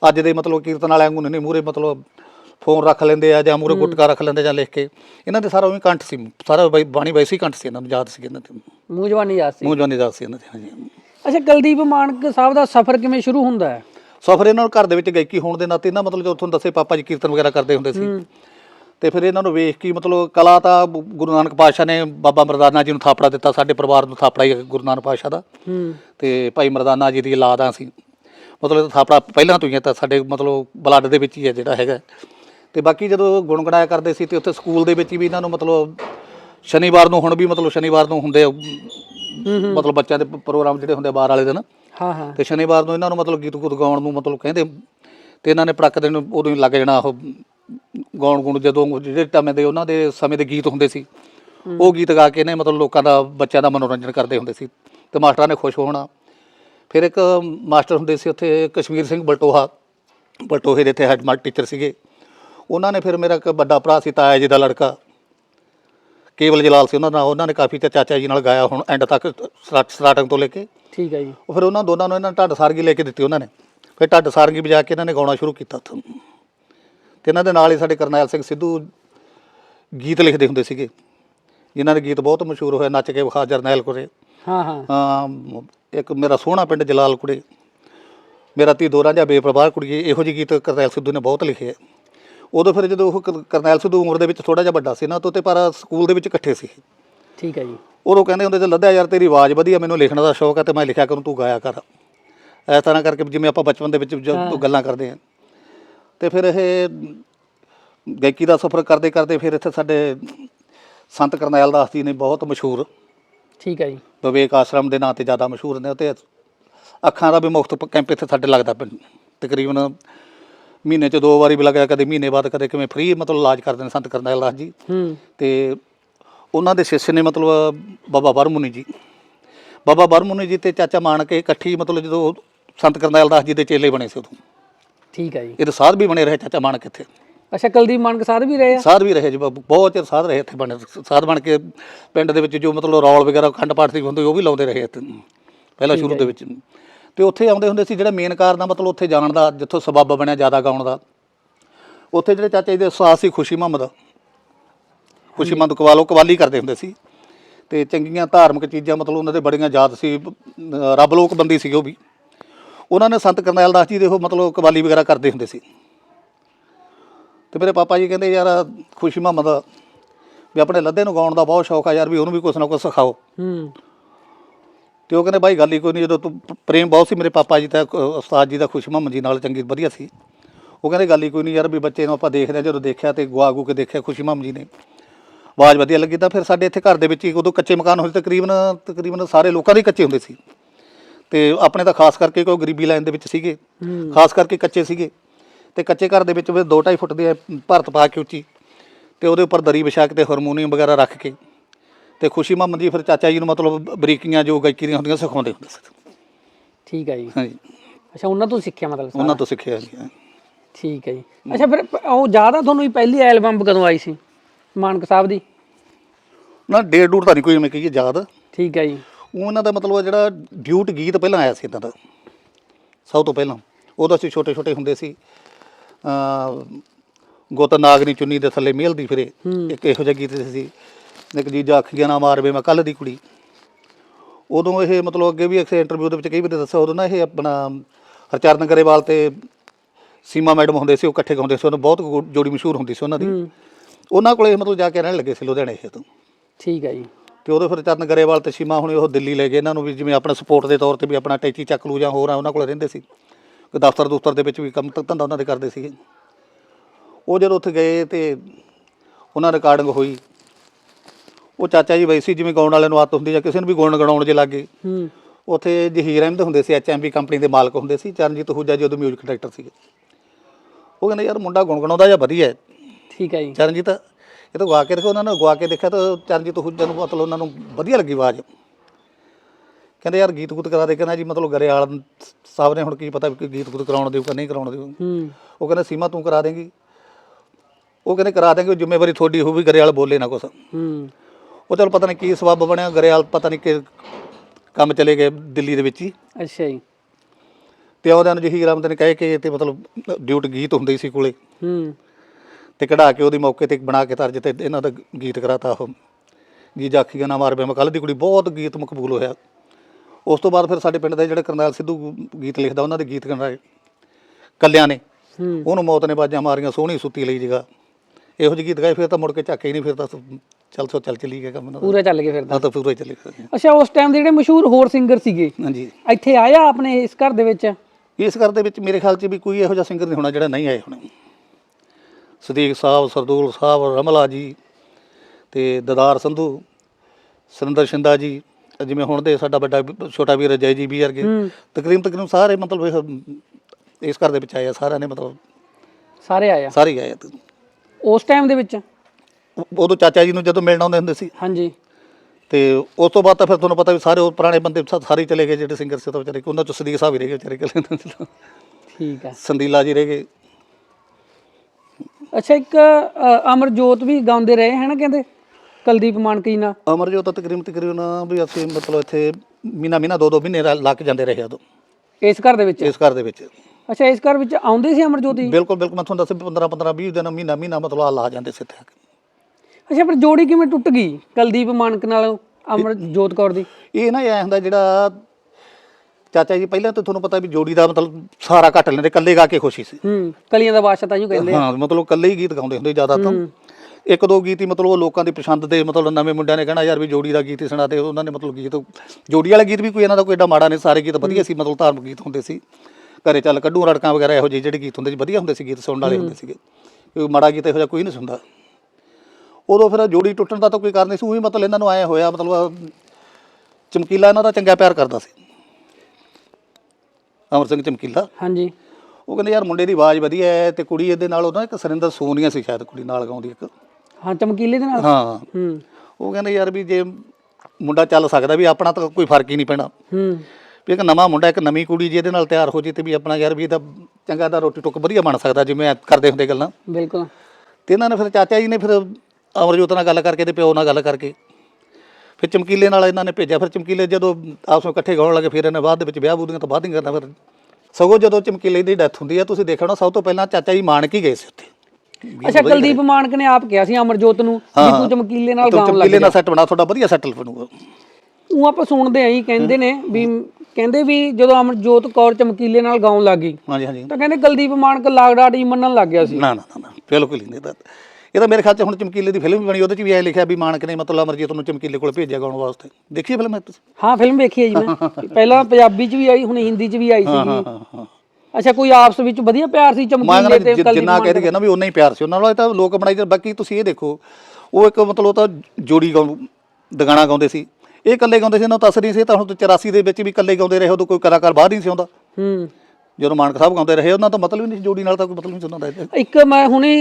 ਅੱਜ ਦੇ ਮਤਲਬ ਕੀਰਤਨ ਵਾਲਿਆਂ ਨੂੰ ਨਹੀਂ ਮੂਰੇ ਮਤਲਬ ਫੋਨ ਰੱਖ ਲੈਂਦੇ ਆ ਜਾਂ ਮੂਰੇ ਗੁਟਕਾ ਰੱਖ ਲੈਂਦੇ ਜਾਂ ਲਿਖ ਕੇ ਇਹਨਾਂ ਦੇ ਸਾਰਾ ਉਵੇਂ ਕੰਠ ਸੀ ਸਾਰਾ ਬਾਈ- ਬਾਣੀ ਵੈਸੀ ਕੰਠ ਸੀ ਇਹਨਾਂ ਨੂੰ ਯਾਦ ਸੀ ਇਹਨਾਂ ਦੇ। ਮੂੰਹ ਜਵਾਨੀ ਯਾਦ ਸੀ। ਮੂੰਹ ਨਹੀਂ ਯਾਦ ਸੀ ਇਹਨਾਂ ਦੇ ਹਾਂਜੀ। ਅੱਛਾ ਕੁਲਦੀਪ ਮਾਨਕ ਸਾਹਿਬ ਦਾ ਸਫ਼ਰ ਕਿਵੇਂ ਸ਼ੁਰੂ ਹੁੰਦਾ ਹੈ? ਸਫਰ ਇਹਨਾਂ ਨੂੰ ਘਰ ਦੇ ਵਿੱਚ ਗਾਇਕੀ ਹੋਣ ਦੇ ਨਾਤੇ ਇਹਨਾਂ ਮਤਲਬ ਜੋ ਤੁਹਾਨੂੰ ਦੱਸੇ ਪਾਪਾ ਜੀ ਕੀਰਤਨ ਵਗੈਰਾ ਕਰਦੇ ਹੁੰਦੇ ਸੀ। ਤੇ ਫਿਰ ਇਹਨਾਂ ਨੂੰ ਵੇਖ ਕੇ ਮਤਲਬ ਕਲਾ ਤਾਂ ਗੁਰੂ ਨਾਨਕ ਪਾਤਸ਼ਾਹ ਨੇ ਬਾਬਾ ਮਰਦਾਨਾ ਜੀ ਨੂੰ ਥਾਪੜਾ ਦਿੱਤਾ ਸਾਡੇ ਪਰਿਵਾਰ ਨੂੰ ਥਾਪੜਾ ਹੀ ਗੁਰੂ ਨਾਨਕ ਪਾਤਸ਼ਾਹ ਦਾ। ਤੇ ਭਾਈ ਮਰਦਾਨਾ ਜੀ ਦੀ ਔਲਾਦ ਸੀ ਮਤਲਬ ਥਾਪੜਾ ਪਹਿਲਾਂ ਤੋਂ ਹੀ ਹੈ ਤਾਂ ਸਾਡੇ ਮਤਲਬ ਬਲੱਡ ਦੇ ਵਿੱਚ ਹੀ ਹੈ ਜਿਹੜਾ ਹੈਗਾ। ਤੇ ਬਾਕੀ ਜਦੋਂ ਗੁਣਗੁਣਾਇਆ ਕਰਦੇ ਸੀ ਤੇ ਉੱਥੇ ਸਕੂਲ ਦੇ ਵਿੱਚ ਵੀ ਇਹਨਾਂ ਨੂੰ ਮਤਲਬ ਸ਼ਨੀਵਾਰ ਨੂੰ ਹੁਣ ਵੀ ਮਤਲਬ ਸ਼ਨੀਵਾਰ ਨੂੰ ਹੁੰਦੇ ਮਤਲਬ ਬੱਚਿਆਂ ਦੇ ਪ੍ਰੋਗਰਾਮ ਜਿਹੜੇ ਹੁੰਦੇ ਬਾਹਰ ਵਾਲੇ ਦਿਨ। ਹਾਂ ਹਾਂ। ਤੇ ਸ਼ਨੀਵਾਰ ਨੂੰ ਇਹਨਾਂ ਨੂੰ ਮਤਲਬ ਗੀਤ ਗੁੱਤ ਗਾਉਣ ਨੂੰ ਮਤਲਬ ਕਹਿੰਦੇ ਤੇ ਇਹਨਾਂ ਨੇ ਪੜਕ ਦੇਣ ਉਦੋਂ ਹੀ ਲੱਗ ਜਾਣਾ ਉਹ ਗਾਉਣ ਗੁਣ ਜਦੋਂ ਜਿਹੜੇ ਟਾਈਮ ਦੇ ਉਹਨਾਂ ਦੇ ਸਮੇਂ ਦੇ ਗੀਤ ਹੁੰਦੇ ਸੀ ਉਹ ਗੀਤ ਗਾ ਕੇ ਇਹਨੇ ਮਤਲਬ ਲੋਕਾਂ ਦਾ ਬੱਚਿਆਂ ਦਾ ਮਨੋਰੰਜਨ ਕਰਦੇ ਹੁੰਦੇ ਸੀ ਤੇ ਮਾਸਟਰਾਂ ਨੇ ਖੁਸ਼ ਹੋਣਾ। ਫਿਰ ਇੱਕ ਮਾਸਟਰ ਹੁੰਦੇ ਸੀ ਉੱਥੇ ਕਸ਼ਮੀਰ ਸਿੰਘ ਬਲਟੋਹਾ ਬਲਟੋਹੇ ਦੇ ਇੱਥੇ ਹੈਡ ਮਾਸਟਰ ਟੀਚਰ ਸੀਗੇ। ਉਹਨਾਂ ਨੇ ਫਿਰ ਮੇਰਾ ਇੱਕ ਵੱਡਾ ਭਰਾ ਸੀ ਤਾਇਆ ਜੀ ਦਾ ਲੜਕਾ। ਕੇਵਲ ਜਲਾਲ ਸੀ ਉਹਨਾਂ ਦਾ ਉਹਨਾਂ ਨੇ ਕਾਫੀ ਚਾਚਾ ਜੀ ਨਾਲ ਗਾਇਆ ਹੁਣ ਐਂਡ ਤੱਕ ਸਟਾਰਟਿੰਗ ਤੋਂ ਲੈ ਕੇ। ਠੀਕ ਹੈ ਜੀ। ਉਹ ਫਿਰ ਉਹਨਾਂ ਦੋਨਾਂ ਨੂੰ ਇਹਨਾਂ ਢੱਡ ਸਾਰਗੀ ਲੈ ਕੇ ਦਿੱਤੀ ਉਹਨਾਂ ਨੇ। ਫਿਰ ਢੱਡ ਸਾਰਗੀ ਵਜਾ ਕੇ ਇਹਨਾਂ ਨੇ ਗਾਉਣਾ ਸ਼ੁਰੂ ਕੀਤਾ ਉੱਥੋਂ। ਤੇ ਇਹਨਾਂ ਦੇ ਨਾਲ ਹੀ ਸਾਡੇ ਕਰਨੈਲ ਸਿੰਘ ਸਿੱਧੂ ਗੀਤ ਲਿਖਦੇ ਹੁੰਦੇ ਸੀਗੇ। ਜਿਨ੍ਹਾਂ ਦੇ ਗੀਤ ਬਹੁਤ ਮਸ਼ਹੂਰ ਹੋਏ ਨੱਚ ਕੇ ਵਿਖਾ ਜਰਨੈਲ ਕੁਰੇ। ਹਾਂ ਹਾਂ। ਇੱਕ ਮੇਰਾ ਸੋਹਣਾ ਪਿੰਡ ਜਲਾਲ ਕੁੜੇ ਮੇਰਾ ਤੀ ਦੋਰਾਂ ਜਾਂ ਬੇਪਰਵਾਹ ਕੁੜੀਏ ਇਹੋ ਜਿਹੇ ਗੀਤ ਕਰਨੈਲ ਸਿੱਧੂ ਨੇ ਬਹੁਤ ਲਿਖੇ ਆ। ਉਦੋਂ ਫਿਰ ਜਦੋਂ ਉਹ ਕਰ- ਕਰਨੈਲ ਸਿੱਧੂ ਉਮਰ ਦੇ ਵਿੱਚ ਥੋੜਾ ਜਿਹਾ ਵੱਡਾ ਸੀ ਨਾ ਤੋਂ ਤੇ ਪਰ ਸਕੂਲ ਦੇ ਵਿੱਚ ਇਕੱਠੇ ਸੀ। ਠੀਕ ਹੈ ਜੀ। ਉਦੋਂ ਕਹਿੰਦੇ ਹੁੰਦੇ ਸੀ ਲੱਦਾ ਯਾਰ ਤੇਰੀ ਆਵਾਜ਼ ਵਧੀਆ ਮੈਨੂੰ ਲਿਖਣ ਦਾ ਸ਼ੌਕ ਹੈ ਤੇ ਮੈਂ ਲਿਖਿਆ ਕਰੂੰ ਤੂੰ ਗਾਇਆ ਕਰ। ਇਸ ਤਰ੍ਹਾਂ ਕਰਕੇ ਜਿਵੇਂ ਆਪਾਂ ਬਚਪਨ ਦੇ ਵਿੱਚ ਜਦੋਂ ਗੱਲਾਂ ਕਰਦੇ ਹਾਂ। ਤੇ ਫਿਰ ਇਹ ਗਾਇਕੀ ਦਾ ਸਫ਼ਰ ਕਰਦੇ ਕਰਦੇ ਫਿਰ ਇੱਥੇ ਸਾਡੇ ਸੰਤ ਕਰਨੈਲ ਦਾਸ ਜੀ ਨੇ ਬਹੁਤ ਮਸ਼ਹੂਰ ਠੀਕ ਹੈ ਜੀ। ਵਿਵੇਕ ਆਸ਼ਰਮ ਦੇ ਨਾਂ ਤੇ ਜ਼ਿਆਦਾ ਮਸ਼ਹੂਰ ਨੇ ਤੇ ਅੱਖਾਂ ਦਾ ਵੀ ਮੁਫਤ ਕੈਂਪ ਇੱਥੇ ਸਾਡੇ ਲੱਗਦਾ ਪਿੰਡ ਤਕਰੀਬਨ ਮਹੀਨੇ ਚ ਦੋ ਵਾਰੀ ਵੀ ਲੱਗਿਆ ਕਦੇ ਮਹੀਨੇ ਬਾਅਦ ਕਦੇ ਕਿਵੇਂ ਫ੍ਰੀ ਮਤਲਬ ਇਲਾਜ ਕਰਦੇ ਨੇ ਸੰਤ ਕਰਨੈਲ ਦਾਸ ਜੀ। ਹੂੰ। ਤੇ ਉਹਨਾਂ ਦੇ ਸਿੱਸ਼ ਨੇ ਮਤਲਬ ਬਾਬਾ ਬਰਮੁਨੀ ਜੀ। ਬਾਬਾ ਬਰਮੁਨੀ ਜੀ ਤੇ ਚਾਚਾ ਮਾਨਕੇ ਇਕੱਠੀ ਮਤਲਬ ਜਦੋਂ ਸੰਤ ਕਰਨੈਲ ਦਾਸ ਜੀ ਦੇ ਚੇਲੇ ਬਣੇ ਸੀ ਉਦੋਂ। ਠੀਕ ਹੈ ਜੀ। ਇਹਦੇ ਸਾਧ ਵੀ ਬਣੇ ਰਹੇ ਚਾਚਾ ਮਾਨਕ ਇੱਥੇ। ਅੱਛਾ ਕੁਲਦੀਪ ਮਾਨਕ ਸਾਹਿਬ ਵੀ ਰਹੇ ਆ? ਸਾਧ ਵੀ ਰਹੇ ਜੀ ਬ- ਬਹੁਤ ਚਿਰ ਸਾਧ ਰਹੇ ਇੱਥੇ ਬਣੇ। ਸਾਧ ਬਣ ਕੇ ਪਿੰਡ ਦੇ ਵਿੱਚ ਜੋ ਮਤਲਬ ਰੌਲ ਵਗੈਰਾ ਖੰਡ ਪਾਠ ਦੀ ਹੁੰਦੇ ਉਹ ਵੀ ਲਾਉਂਦੇ ਰਹੇ ਇੱਥੇ। ਪਹਿਲਾਂ ਸ਼ੁਰੂ ਦੇ ਵਿੱਚ। ਤੇ ਉੱਥੇ ਆਉਂਦੇ ਹੁੰਦੇ ਸੀ ਜਿਹੜਾ ਮੇਨ ਕਾਰਨ ਆ ਮਤਲਬ ਉੱਥੇ ਜਾਣ ਦਾ, ਜਿੱਥੋਂ ਸਬੱਬ ਬਣਿਆ ਜ਼ਿਆਦਾ ਗਾਉਣ ਦਾ। ਉੱਥੇ ਜਿਹੜੇ ਚਾਚਾ ਜੀ ਦੇ ਉਸਤਾਦ ਸੀ ਖੁਸ਼ੀ ਮੁਹੰਮਦ ਖੁਸ਼ੀ ਮੁਹੰਮਦ ਕਵਾਲੋ ਕਵਾਲੀ ਕਰਦੇ ਹੁੰਦੇ ਸੀ। ਤੇ ਚੰਗੀਆਂ ਧਾਰਮਿਕ ਚੀਜ਼ਾਂ, ਮਤਲਬ ਉਹਨਾਂ ਦੇ ਬੜੀਆਂ ਯਾਦ ਸੀ, ਰੱਬ ਲੋਕ ਬੰਦੀ ਸੀ ਉਹ ਵੀ। ਉਹਨਾਂ ਨੇ ਸੰਤ ਕਰਨੈਲ ਦਾਸ ਜੀ ਦੇ ਉਹ ਮਤਲਬ ਕਵਾਲੀ ਵਗੈਰਾ ਕਰਦੇ ਹੁੰਦੇ ਸੀ। ਤੇ ਮੇਰੇ ਪਾਪਾ ਜੀ ਕਹਿੰਦੇ, ਯਾਰ, ਖੁਸ਼ੀ ਮੁਹੰਮਦ, ਵੀ ਆਪਣੇ ਲੱਦੇ ਨੂੰ ਗਾਉਣ ਦਾ ਬਹੁਤ ਸ਼ੌਕ ਆ ਯਾਰ, ਵੀ ਉਹਨੂੰ ਵੀ ਕੁਛ ਨਾ ਕੁਛ ਸਿਖਾਓ। ਹੂੰ। ਤੇ ਉਹ ਕਹਿੰਦੇ ਬਾਈ ਗੱਲ ਹੀ ਕੋਈ ਨਹੀਂ ਜਦੋਂ ਤੂੰ ਪ- ਪ੍ਰੇਮ ਬਹੁਤ ਸੀ ਮੇਰੇ ਪਾਪਾ ਜੀ ਦਾ ਅ, ਉਸਤਾਦ ਜੀ ਦਾ ਖੁਸ਼ੀ ਮੁਹੰਮਦ ਜੀ ਨਾਲ ਚੰਗੀ ਵਧੀਆ ਸੀ। ਉਹ ਕਹਿੰਦੇ ਗੱਲ ਹੀ ਕੋਈ ਨਹੀਂ ਯਾਰ ਵੀ ਬੱਚੇ ਨੂੰ ਆਪਾਂ ਦੇਖਦੇ ਹਾਂ ਜਦੋਂ ਦੇਖਿਆ ਤੇ ਗੁਆ ਗੂ ਕੇ ਦੇਖਿਆ ਖੁਸ਼ੀ ਮੁਹੰਮਦ ਜੀ ਨੇ। ਆਵਾਜ਼ ਵਧੀਆ ਲੱਗੀ ਤਾਂ ਫਿਰ ਸਾਡੇ ਇੱਥੇ ਘਰ ਦੇ ਵਿੱਚ ਹੀ ਉਦੋਂ ਕੱਚੇ ਮਕਾਨ ਹੋਏ ਤਕਰੀਬਨ ਤਕਰੀਬਨ ਸਾਰੇ ਲੋਕਾਂ ਦੇ ਹੀ ਕੱਚੇ ਹੁੰਦੇ ਸੀ। ਤੇ ਆਪਣੇ ਤਾਂ ਖਾਸ ਕਰਕੇ ਕੋਈ ਗਰੀਬੀ ਲਾਈਨ ਦੇ ਵਿੱਚ ਸੀਗੇ ਖਾਸ ਕਰਕੇ ਕੱਚੇ ਸੀਗੇ। ਤੇ ਕੱਚੇ ਘਰ ਦੇ ਵਿੱਚ ਵੀ 2.5 ਫੁੱਟ ਦੇ ਭਰਤ ਪਾ ਕੇ ਉੱਚੀ। ਤੇ ਉਹਦੇ ਉੱਪਰ ਦਰੀ ਵਿਛਾ ਕੇ ਤੇ ਹਾਰਮੋਨੀਅਮ ਵਗੈਰਾ ਰੱਖ ਕੇ ਤੇ ਖੁਸ਼ੀ ਮੁਹੰਮਦ ਜੀ ਫਿਰ ਚਾਚਾ ਜੀ ਨੂੰ ਮਤਲਬ ਬਰੀਕੀਆਂ ਜੋ ਗਾਇਕੀ ਦੀਆਂ ਹੁੰਦੀਆਂ ਸਿਖਾਉਂਦੇ ਹੁੰਦੇ ਸੀ। ਠੀਕ ਹੈ ਜੀ। ਹਾਂਜੀ। ਅੱਛਾ ਉਹਨਾਂ ਤੋਂ ਸਿੱਖਿਆ ਮਤਲਬ ਸਾਰਾ? ਉਹਨਾਂ ਤੋਂ ਸਿੱਖਿਆ ਜੀ ਠੀਕ ਹੈ ਜੀ। ਅੱਛਾ ਫਿਰ ਪ- ਉਹ ਜ਼ਿਆਦਾ ਤੁਹਾਨੂੰ ਪਹਿਲੀ ਐਲਬਮ ਕਦੋਂ ਆਈ ਸੀ? ਮਾਨਕ ਸਾਹਿਬ ਦੀ? ਨਾ ਡੇਢ ਡੂਢ ਤਾਂ ਨਹੀਂ ਕੋਈ ਮੈਂ ਕਹੀਏ ਯਾਦ। ਠੀਕ ਹੈ ਜੀ। ਉਹ ਉਹਨਾਂ ਦਾ ਮਤਲਬ ਜਿਹੜਾ ਡਿਊਟ ਗੀਤ ਪਹਿਲਾਂ ਆਇਆ ਸੀ ਇਹਨਾਂ ਦਾ। ਸਭ ਤੋਂ ਪਹਿਲਾਂ। ਉਦੋਂ ਅਸੀਂ ਛੋਟੇ ਛੋਟੇ ਹੁੰਦੇ ਸੀ। ਅ ਗੋਤ ਨਾਗਨੀ ਚੁੰਨੀ ਦੇ ਥੱਲੇ ਮੇਲ ਦੀ ਫਿਰੇ। ਇੱਕ ਇਹੋ ਜਿਹਾ ਗੀਤ ਸੀ। ਇੱਕ ਜੀਜਾ ਅੱਖੀਆਂ ਨਾ ਮਾਰਵੇ ਮੈਂ ਕੱਲ ਦੀ ਕੁੜੀ। ਉਦੋਂ ਇਹ ਮਤਲਬ ਅੱਗੇ ਵੀ ਇੱਕ ਇੰਟਰਵਿਊ ਦੇ ਵਿੱਚ ਕਈ ਵਾਰੀ ਦੱਸਿਆ ਉਦੋਂ ਨਾ ਇਹ ਆਪਣਾ ਹਰਚਰਨ ਗਰੇਵਾਲ ਤੇ ਸੀਮਾ ਮੈਡਮ ਹੁੰਦੇ ਸੀ ਉਹ ਇਕੱਠੇ ਗਾਉਂਦੇ ਸੀ ਉਹਨਾਂ ਬਹੁਤ ਜੋੜੀ ਮਸ਼ਹੂਰ ਹੁੰਦੀ ਸੀ ਉਹਨਾਂ ਦੀ। ਉਹਨਾਂ ਕੋਲੇ ਮਤਲਬ ਜਾ ਕੇ ਰਹਿਣ ਲੱਗੇ ਸੀ ਲੁਧਿਆਣੇ ਇਹ ਤੋਂ। ਠੀਕ ਹੈ ਜੀ। ਤੇ ਉਹਦੇ ਫਿਰ ਚਰਨ ਗਰੇਵਾਲ ਤੇ ਸੀਮਾ ਹੁਣੇ ਉਹ ਦਿੱਲੀ ਲੈ ਗਏ ਇਹਨਾਂ ਨੂੰ ਵੀ ਜਿਵੇਂ ਆਪਣਾ ਸਪੋਰਟ ਦੇ ਤੌਰ ਤੇ ਵੀ ਆਪਣਾ ਟੈਚੀ ਚੱਕ ਲੂ ਜਾਂ ਹੋਰ ਆ ਉਹਨਾਂ ਕੋਲ ਰਹਿੰਦੇ ਸੀ। ਕੋਈ ਦਫ਼ਤਰ ਦਫ਼ਤਰ ਦੇ ਵਿੱਚ ਵੀ ਕੰਮ ਧ- ਧੰਦਾ ਉਹਨਾਂ ਦੇ ਕਰਦੇ ਸੀਗੇ। ਉਹ ਜਦੋਂ ਉੱਥੇ ਗਏ ਤੇ ਉਹਨਾਂ ਰਿਕਾਰਡਿੰਗ ਹੋਈ ਉਹ ਚਾਚਾ ਜੀ ਵੈਸੀ ਜਿਵੇਂ ਗਾਉਣ ਵਾਲਿਆਂ ਨੂੰ ਆਦਤ ਹੁੰਦੀ ਜਾਂ ਕਿਸੇ ਨੂੰ ਵੀ ਗੁਣ ਗਾਉਣ ਜੇ ਲੱਗੇ। ਹੂੰ। ਉੱਥੇ ਜਹੀਰ ਅਹਿਮਦ ਹੁੰਦੇ ਸੀ ਐਚਐਮਬੀ ਕੰਪਨੀ ਦੇ ਮਾਲਕ ਹੁੰਦੇ ਸੀ ਚਰਨਜੀਤ ਹੂਜਾ ਜੀ ਉਹਦੇ ਮਿਊਜ਼ਿਕ ਡਾਇਰੈਕਟਰ ਸੀਗੇ। ਉਹ ਕਹਿੰਦੇ ਯਾਰ ਮੁੰਡਾ ਗੁਣਗੁਣਾਉਂਦਾ ਜਾਂ ਵਧੀਆ ਹੈ? ਠੀਕ ਹੈ ਜੀ। ਚਰਨਜੀਤ ਇਹ ਤਾਂ ਗਾ ਕੇ ਦੇਖੋ ਉਹਨਾਂ ਨੇ ਗਾ ਕੇ ਦੇਖਿਆ ਤਾਂ ਚਰਨਜੀਤ ਹੁੱਜਾ ਨੂੰ ਮਤਲਬ ਉਹਨਾਂ ਨੂੰ ਵਧੀਆ ਲੱਗੀ ਆਵਾਜ਼। ਕਹਿੰਦੇ ਯਾਰ ਗੀਤ ਗੁੱਤ ਕਰਾ ਦੇ ਕਹਿੰਦਾ ਜੀ ਮਤਲਬ ਗਰੇਵਾਲ ਸਾਹਿਬ ਨੇ ਹੁਣ ਕੀ ਪਤਾ ਵੀ ਕੋਈ ਗੀਤ ਗੁੱਤ ਕਰਾਉਣ ਦਿਓ ਕਿ ਨਹੀਂ ਕਰਾਉਣ ਦਿਓ ਹੂੰ। ਉਹ ਕਹਿੰਦਾ ਸੀਮਾ ਤੂੰ ਕਰਾ ਦੇਂਗੀ। ਉਹ ਕਹਿੰਦੇ ਕਰਾ ਦੇਂਗੇ ਜ਼ਿੰਮੇਵਾਰੀ ਤੁਹਾਡੀ ਹੋਊਗੀ ਗਰੇਵਾਲ ਬੋਲੇ ਨਾ ਕੁਛ। ਹੂੰ। ਉਹ ਚਲ ਪਤਾ ਨਹੀਂ ਕੀ ਸਬੱਬ ਬਣਿਆ ਗਰੇਵਾਲ ਪਤਾ ਨਹੀਂ ਕਿ ਕੰਮ ਚਲੇ ਗਏ ਦਿੱਲੀ ਦੇ ਵਿੱਚ ਹੀ। ਅੱਛਾ ਜੀ। ਤੇ ਉਹਦੇ ਨੂੰ ਜਹੀਰ ਨੇ ਕਹੇ ਕਿ ਤੇ ਮਤਲਬ ਡਿਊਟ ਗੀਤ ਹੁੰਦੇ ਸੀ ਕੋਲੇ। ਹੂੰ। ਤੇ ਕਢਾ ਕੇ ਉਹਦੀ ਮੌਕੇ ਤੇ ਬਣਾ ਕੇ ਤਰਜ ਤੇ ਇਹਨਾਂ ਦਾ ਗੀਤ ਕਰਾਤਾ ਉਹ। ਜੀ ਜਾਖੀਆਂ ਨਾ ਮਾਰ ਬੇ ਮੈਂ ਕੱਲ ਦੀ ਕੁੜੀ ਬਹੁਤ ਗੀਤ ਮਕਬੂਲ ਹੋਇਆ। ਉਸ ਤੋਂ ਬਾਅਦ ਫਿਰ ਸਾਡੇ ਪਿੰਡ ਦੇ ਜਿਹੜੇ ਕਰਨੈਲ ਸਿੱਧੂ ਗੀਤ ਲਿਖਦਾ ਉਹਨਾਂ ਦੇ ਗੀਤ ਗਾਏ ਕੱਲਿਆਂ ਨੇ। ਉਹਨੂੰ ਮੌਤ ਨੇ ਬਾਜਾਂ ਮਾਰੀਆਂ ਸੋਹਣੀ ਸੁੱਤੀ ਲਈ ਜਗਾ ਇਹੋ ਜਿਹੇ ਗੀਤ ਗਾਏ ਫਿਰ ਤਾਂ ਮੁੜ ਕੇ ਝਾਕੇ ਹੀ ਨਹੀਂ ਫਿਰ ਤਾਂ ਚੱਲ ਸੋ ਚੱਲ ਚਲੀ ਗਿਆ ਕੰਮ ਇਹਨਾਂ ਦਾ ਪੂਰਾ ਚੱਲ ਗਿਆ ਫਿਰ ਤਾਂ। ਹਾਂ ਤਾਂ ਪੂਰਾ ਹੀ ਚੱਲੀ ਗਿਆ। ਅੱਛਾ ਉਸ ਟਾਈਮ ਦੇ ਜਿਹੜੇ ਮਸ਼ਹੂਰ ਹੋਰ ਸਿੰਗਰ ਸੀਗੇ ਹਾਂਜੀ। ਇੱਥੇ ਆਇਆ ਆਪਣੇ ਇਸ ਘਰ ਦੇ ਵਿੱਚ? ਇਸ ਘਰ ਦੇ ਵਿੱਚ ਮੇਰੇ ਖਿਆਲ 'ਚ ਵੀ ਕੋਈ ਇਹੋ ਜਿਹਾ ਸਿੰਗਰ ਨਹੀਂ ਹੋਣਾ ਜਿਹੜਾ ਨਹੀਂ ਆਏ ਹੋਣੇ। ਸਦੀਕ ਸਾਹਿਬ ਸਰਦੂਲ ਸਾਹਿਬ ਰਮਲਾ ਜੀ ਤੇ ਦਦਾਰ ਸੰਧੂ ਸੁਰਿੰਦਰ ਸ਼ਿੰਦਾ ਜੀ ਜਿਵੇਂ ਹੁਣ ਦੇ ਸਾਡਾ ਵੱਡਾ ਵੀ- ਛੋਟਾ ਵੀਰ ਜੈ ਜੀ ਵੀ ਵਰਗੇ। ਹੂੰ। ਤਕਰੀਬਨ ਤਕਰੀਬਨ ਸਾਰੇ ਮਤਲਬ ਇਹ ਇਸ ਘਰ ਦੇ ਵਿੱਚ ਆਏ ਆ ਸਾਰਿਆਂ ਨੇ ਮਤਲਬ ਸਾਰੇ ਆਇਆ ਸਾਰੇ ਹੀ ਆਏ ਆ। ਉਸ ਟਾਈਮ ਦੇ ਵਿੱਚ? ਉਦੋਂ ਚਾਚਾ ਜੀ ਨੂੰ ਜਦੋਂ ਮਿਲਣ ਆਉਂਦੇ ਹੁੰਦੇ ਸੀ। ਹਾਂਜੀ। ਤੇ ਉਸ ਤੋਂ ਬਾਅਦ ਤਾਂ ਫਿਰ ਤੁਹਾਨੂੰ ਪਤਾ ਵੀ ਸਾਰੇ ਉਹ ਪੁਰਾਣੇ ਬੰਦੇ ਸਾ- ਸਾਰੇ ਹੀ ਚਲੇ ਗਏ ਜਿਹੜੇ ਸਿੰਗਰ ਸੀ ਤਾਂ ਵਿਚਾਰੇ ਉਹਨਾਂ ਚੋਂ ਸਦੀਕ ਸਾਹਿਬ ਹੀ ਰਹਿ ਗਏ ਵਿਚਾਰੇ ਕੱਲੇ ਠੀਕ ਹੈ ਸੰਦੀਲਾ ਜੀ ਰਹਿ ਗਏ। ਅੱਛਾ ਇੱਕ ਅ, ਅਮਰਜੋਤ ਵੀ ਗਾਉਂਦੇ ਰਹੇ ਹਨ ਕਹਿੰਦੇ? ਕੁਲਦੀਪ ਮਾਨਕ ਨਾਲ। ਅਮਰਜੋਤ ਤਾਂ ਤਕਰੀਬਨ ਤਕਰੀਬਨ ਵੀ ਅਸੀਂ ਮਤਲਬ ਇੱਥੇ ਮਹੀਨਾ ਮਹੀਨਾ ਦੋ ਦੋ ਮਹੀਨੇ ਰ- ਲੱਗ ਜਾਂਦੇ ਰਹੇ ਉਦੋਂ। ਇਸ ਘਰ ਦੇ ਵਿੱਚ? ਇਸ ਘਰ ਦੇ ਵਿੱਚ। ਅੱਛਾ ਇਸ ਘਰ ਵਿੱਚ ਆਉਂਦੇ ਸੀ ਅਮਰਜੋਤ ਜੀ? ਬਿਲਕੁਲ ਬਿਲਕੁਲ ਮੈਂ ਤੁਹਾਨੂੰ ਦੱਸਿਆ 15 15 20 ਦਿਨ ਮਹੀਨਾ ਮਹੀਨਾ ਮਤਲਬ ਆ ਲਾ ਜਾਂਦੇ ਸੀ ਇੱਥੇ ਆ ਕੇ। ਅੱਛਾ ਪਰ ਜੋੜੀ ਕਿਵੇਂ ਟੁੱਟ ਗਈ? ਕੁਲਦੀਪ ਮਾਨਕ ਨਾਲ ਅਮਰਜੋਤ ਕੌਰ ਦੀ? ਇਹ ਨਾ ਐ ਹੁੰਦਾ ਜਿਹੜਾ ਚਾਚਾ ਜੀ ਪਹਿਲਾਂ ਤਾਂ ਤੁਹਾਨੂੰ ਪਤਾ ਵੀ ਜੋੜੀ ਦਾ ਮਤਲਬ ਸਾਰਾ ਘੱਟ ਲੈਂਦੇ ਇਕੱਲੇ ਗਾ ਕੇ ਖੁਸ਼ੀ ਸੀ। ਹੂੰ ਕਲੀਆਂ ਦਾ ਬਾਦਸ਼ਾਹ ਤਾਂ ਜੀ ਕਹਿੰਦੇ ਆ। ਹਾਂ ਮਤਲਬ ਇਕੱਲੇ ਹੀ ਗੀਤ ਗਾਉਂਦੇ ਹੁੰਦੇ ਜ਼ਿਆਦਾ ਤਾਂ ਇੱਕ ਦੋ ਗੀਤ ਹੀ ਮਤਲਬ ਉਹ ਲੋਕਾਂ ਦੀ ਪਸੰਦ ਦੇ ਮਤਲਬ ਨਵੇਂ ਮੁੰਡਿਆਂ ਨੇ ਕਹਿਣਾ ਯਾਰ ਵੀ ਜੋੜੀ ਦਾ ਗੀਤ ਹੀ ਸੁਣਾ ਤੇ ਉਹਨਾਂ ਨੇ ਮਤਲਬ ਗੀਤ ਜੋੜੀ ਵਾਲਾ ਗੀਤ ਵੀ ਕੋਈ ਇਹਨਾਂ ਦਾ ਕੋਈ ਏਡਾ ਮਾੜਾ ਨਹੀਂ ਸਾਰੇ ਗੀਤ ਵਧੀਆ ਸੀ ਮਤਲਬ ਧਾਰਮਿਕ ਗੀਤ ਹੁੰਦੇ ਸੀ। ਘਰੇ ਚੱਲ ਕੱਢੂ ਰੜਕਾਂ ਵਗੈਰਾ ਇਹੋ ਜਿਹੇ ਜਿਹੜੇ ਗੀਤ ਹੁੰਦੇ ਸੀ ਵਧੀਆ ਹੁੰਦੇ ਸੀ ਗੀਤ ਸੁਣਨ ਵਾਲੇ ਹੁੰਦੇ ਸੀਗੇ। ਮਾੜਾ ਗੀਤ ਇਹੋ ਜਿਹਾ ਕੋਈ ਨਹੀਂ ਸੁਣਦਾ। ਉਦੋਂ ਫਿਰ ਜੋੜੀ ਟੁੱਟਣ ਦਾ ਤਾਂ ਕੋਈ ਕਾਰਨ ਨਹੀਂ ਸੀ ਉਹੀ ਮਤਲਬ ਇਹਨਾਂ ਨੂੰ ਆਇਆ ਹੋਇਆ ਮਤਲਬ ਚਮਕੀਲਾ ਇਹਨਾਂ ਦਾ ਚੰਗਾ ਪਿਆਰ ਕਰਦਾ ਸੀ। ਅਮਰ ਸਿੰਘ ਚਮਕੀਲਾ। ਹਾਂਜੀ। ਉਹ ਕਹਿੰਦੇ ਯਾਰ ਮੁੰਡੇ ਦੀ ਆਵਾਜ਼ ਵਧੀਆ ਹੈ ਤੇ ਕੁੜੀ ਇਹਦੇ ਨਾਲ ਉਹਦਾ ਇੱਕ ਸਰਿੰਦਰ ਸੋਨੀਆ ਸੀ ਸ਼ਾਇਦ ਕੁੜੀ ਨਾਲ ਗਾਉਂਦੀ ਇੱਕ। ਹਾਂ ਚਮਕੀਲੇ ਦੇ ਨਾਲ? ਹਾਂ। ਹੂੰ। ਉਹ ਕਹਿੰਦੇ ਯਾਰ ਵੀ ਜੇ ਮੁੰਡਾ ਚੱਲ ਸਕਦਾ ਵੀ ਆਪਣਾ ਤਾਂ ਕੋਈ ਫ਼ਰਕ ਹੀ ਨਹੀਂ ਪੈਣਾ। ਹੂੰ। ਵੀ ਇੱਕ ਨਵਾਂ ਮੁੰਡਾ ਇੱਕ ਨਵੀਂ ਕੁੜੀ ਜਿਹਦੇ ਨਾਲ ਤਿਆਰ ਹੋ ਜੇ ਤੇ ਵੀ ਆਪਣਾ ਯਾਰ ਵੀ ਇਹਦਾ ਚੰਗਾ ਦਾ ਰੋਟੀ ਟੁੱਕ ਵਧੀਆ ਬਣ ਸਕਦਾ ਜਿਵੇਂ ਕਰਦੇ ਹੁੰਦੇ ਗੱਲਾਂ। ਬਿਲਕੁਲ। ਤੇ ਇਹਨਾਂ ਨੇ ਫਿਰ ਚਾਚਾ ਜੀ ਨੇ ਫਿਰ ਅਮਰਜੋਤ ਨਾਲ ਗੱਲ ਕਰਕੇ ਤੇ ਪਿਓ ਨਾਲ ਗੱਲ ਕਰਕੇ। ਫਿਰ ਚਮਕੀਲੇ ਨਾਲ ਇਹਨਾਂ ਨੇ ਭੇਜਿਆ। ਫਿਰ ਚਮਕੀਲੇ ਜਦੋਂ ਆਪਸ ਵਿੱਚ ਇਕੱਠੇ ਗਾਉਣ ਲੱਗੇ ਫਿਰ ਇਹਨੇ ਬਾਅਦ ਦੇ ਵਿੱਚ ਵਿਆਹ ਬੂਦੀਆਂ ਤੋਂ ਬਾਅਦ ਹੀ ਕਰਨਾ। ਫਿਰ ਸਗੋਂ ਜਦੋਂ ਚਮਕੀਲੇ ਦੀ ਡੈਥ ਹੁੰਦੀ ਹੈ ਤੁਸੀਂ ਦੇਖਿਆ ਹੋਣਾ ਸਭ ਤੋਂ ਪਹਿਲਾਂ ਚਾਚਾ ਜੀ ਮਾਨਕ ਹੀ ਗਏ ਸੀ ਉੱਥੇ। ਅੱਛਾ ਕੁਲਦੀਪ ਮਾਨਕ ਨੇ ਆਪ ਕਿਹਾ ਸੀ ਅਮਰਜੋਤ ਨੂੰ ਵੀ ਤੂੰ ਚਮਕੀਲੇ ਨਾਲ ਗਾਉਣ ਲੱਗ ਚਮਕੀਲੇ ਨਾਲ ਸੈੱਟ ਬਣਾ ਤੁਹਾਡਾ ਵਧੀਆ ਸੈਟਲ ਬਣੂਗਾ। ਉਹ ਆਪਾਂ ਸੁਣਦੇ ਆਂ ਹੀ ਕਹਿੰਦੇ ਨੇ ਵੀ ਕਹਿੰਦੇ ਵੀ ਜਦੋਂ ਅਮਰਜੋਤ ਕੌਰ ਚਮਕੀਲੇ ਨਾਲ ਗਾਉਣ ਲੱਗੀ ਹਾਂਜੀ ਹਾਂਜੀ। ਤਾਂ ਕਹਿੰਦੇ ਕੁਲਦੀਪ ਮਾਨਕ ਲਾਗੜਾਟ ਹੀ ਮੰਨਣ ਲੱਗ ਗਿਆ ਸੀ। ਨਾ ਨਾ ਨਾ ਬਿਲਕੁਲ ਨਹੀਂ। ਤਾਂ ਇਹ ਤਾਂ ਮੇਰੇ ਖਿਆਲ 'ਚ ਹੁਣ ਚਮਕੀਲੇ ਦੀ ਫਿਲਮ ਵੀ ਬਣੀ ਉਹਦੇ 'ਚ ਵੀ ਐ ਲਿਖਿਆ ਵੀ ਮਾਨਕ ਨੇ ਮਤਲਬ ਅਮਰਜੀਤ ਨੂੰ ਚਮਕੀਲੇ ਕੋਲ ਭੇਜਿਆ ਗਾਉਣ ਵਾਸਤੇ। ਦੇਖੀ ਫਿਲਮ ਤੁਸੀਂ? ਹਾਂ ਫਿਲਮ ਵੇਖੀ ਹੈ ਜੀ ਮੈਂ। ਪਹਿਲਾਂ ਪੰਜਾਬੀ 'ਚ ਵੀ ਆਈ ਹੁਣ ਹਿੰਦੀ 'ਚ ਵੀ ਆਈ ਸੀ ਅੱਛਾ ਕੋਈ ਆਪਸ ਵਿੱਚ ਵਧੀਆ ਪਿਆਰ ਸੀ ਚਮਕੀਲੇ ਤੇ ਕੁਲਦੀਪ ਜਿੰਨਾ ਕਹਿ ਦਈਏ ਨਾ ਵੀ ਉਨਾ ਹੀ ਪਿਆਰ ਸੀ। ਉਹਨਾਂ ਨਾਲ ਇਹ ਤਾਂ ਲੋਕ ਬਣਾਈ ਜਾਂਦੇ ਬਾਕੀ ਤੁਸੀਂ ਇਹ ਦੇਖੋ ਉਹ ਇੱਕ ਮਤਲਬ ਉਹ ਤਾਂ ਜੋੜੀ ਗਾਉਂ ਦਗਾਣਾ ਗਾਉਂਦੇ ਸੀ। ਇਹ ਇਕੱਲੇ ਗਾਉਂਦੇ ਸੀ ਇਹਨਾਂ ਨੂੰ ਤਾਂ ਅਸਰ ਨਹੀਂ ਸੀ ਤਾਂ ਹੁਣ 84 ਦੇ ਵਿੱਚ ਵੀ ਇਕੱਲੇ ਗਾਉਂਦੇ ਰਹੇ ਉਦੋਂ ਕੋਈ ਕਲਾਕਾਰ ਬਾਹਰ ਨਹੀਂ ਸੀ ਆਉਂਦਾ। ਹੂੰ। ਜਦੋਂ ਮਾਨਕ ਸਾਹਿਬ ਗਾਉਂਦੇ ਰਹੇ ਉਹਨਾਂ ਦਾ ਮਤਲਬ ਹੀ ਨਹੀਂ ਜੋੜੀ ਨਾਲ ਤਾਂ ਕੋਈ ਮਤਲਬ ਨਹੀਂ ਸੀ ਉਹਨਾਂ ਦਾ। ਇੱਕ ਮੈਂ ਹੁਣੇ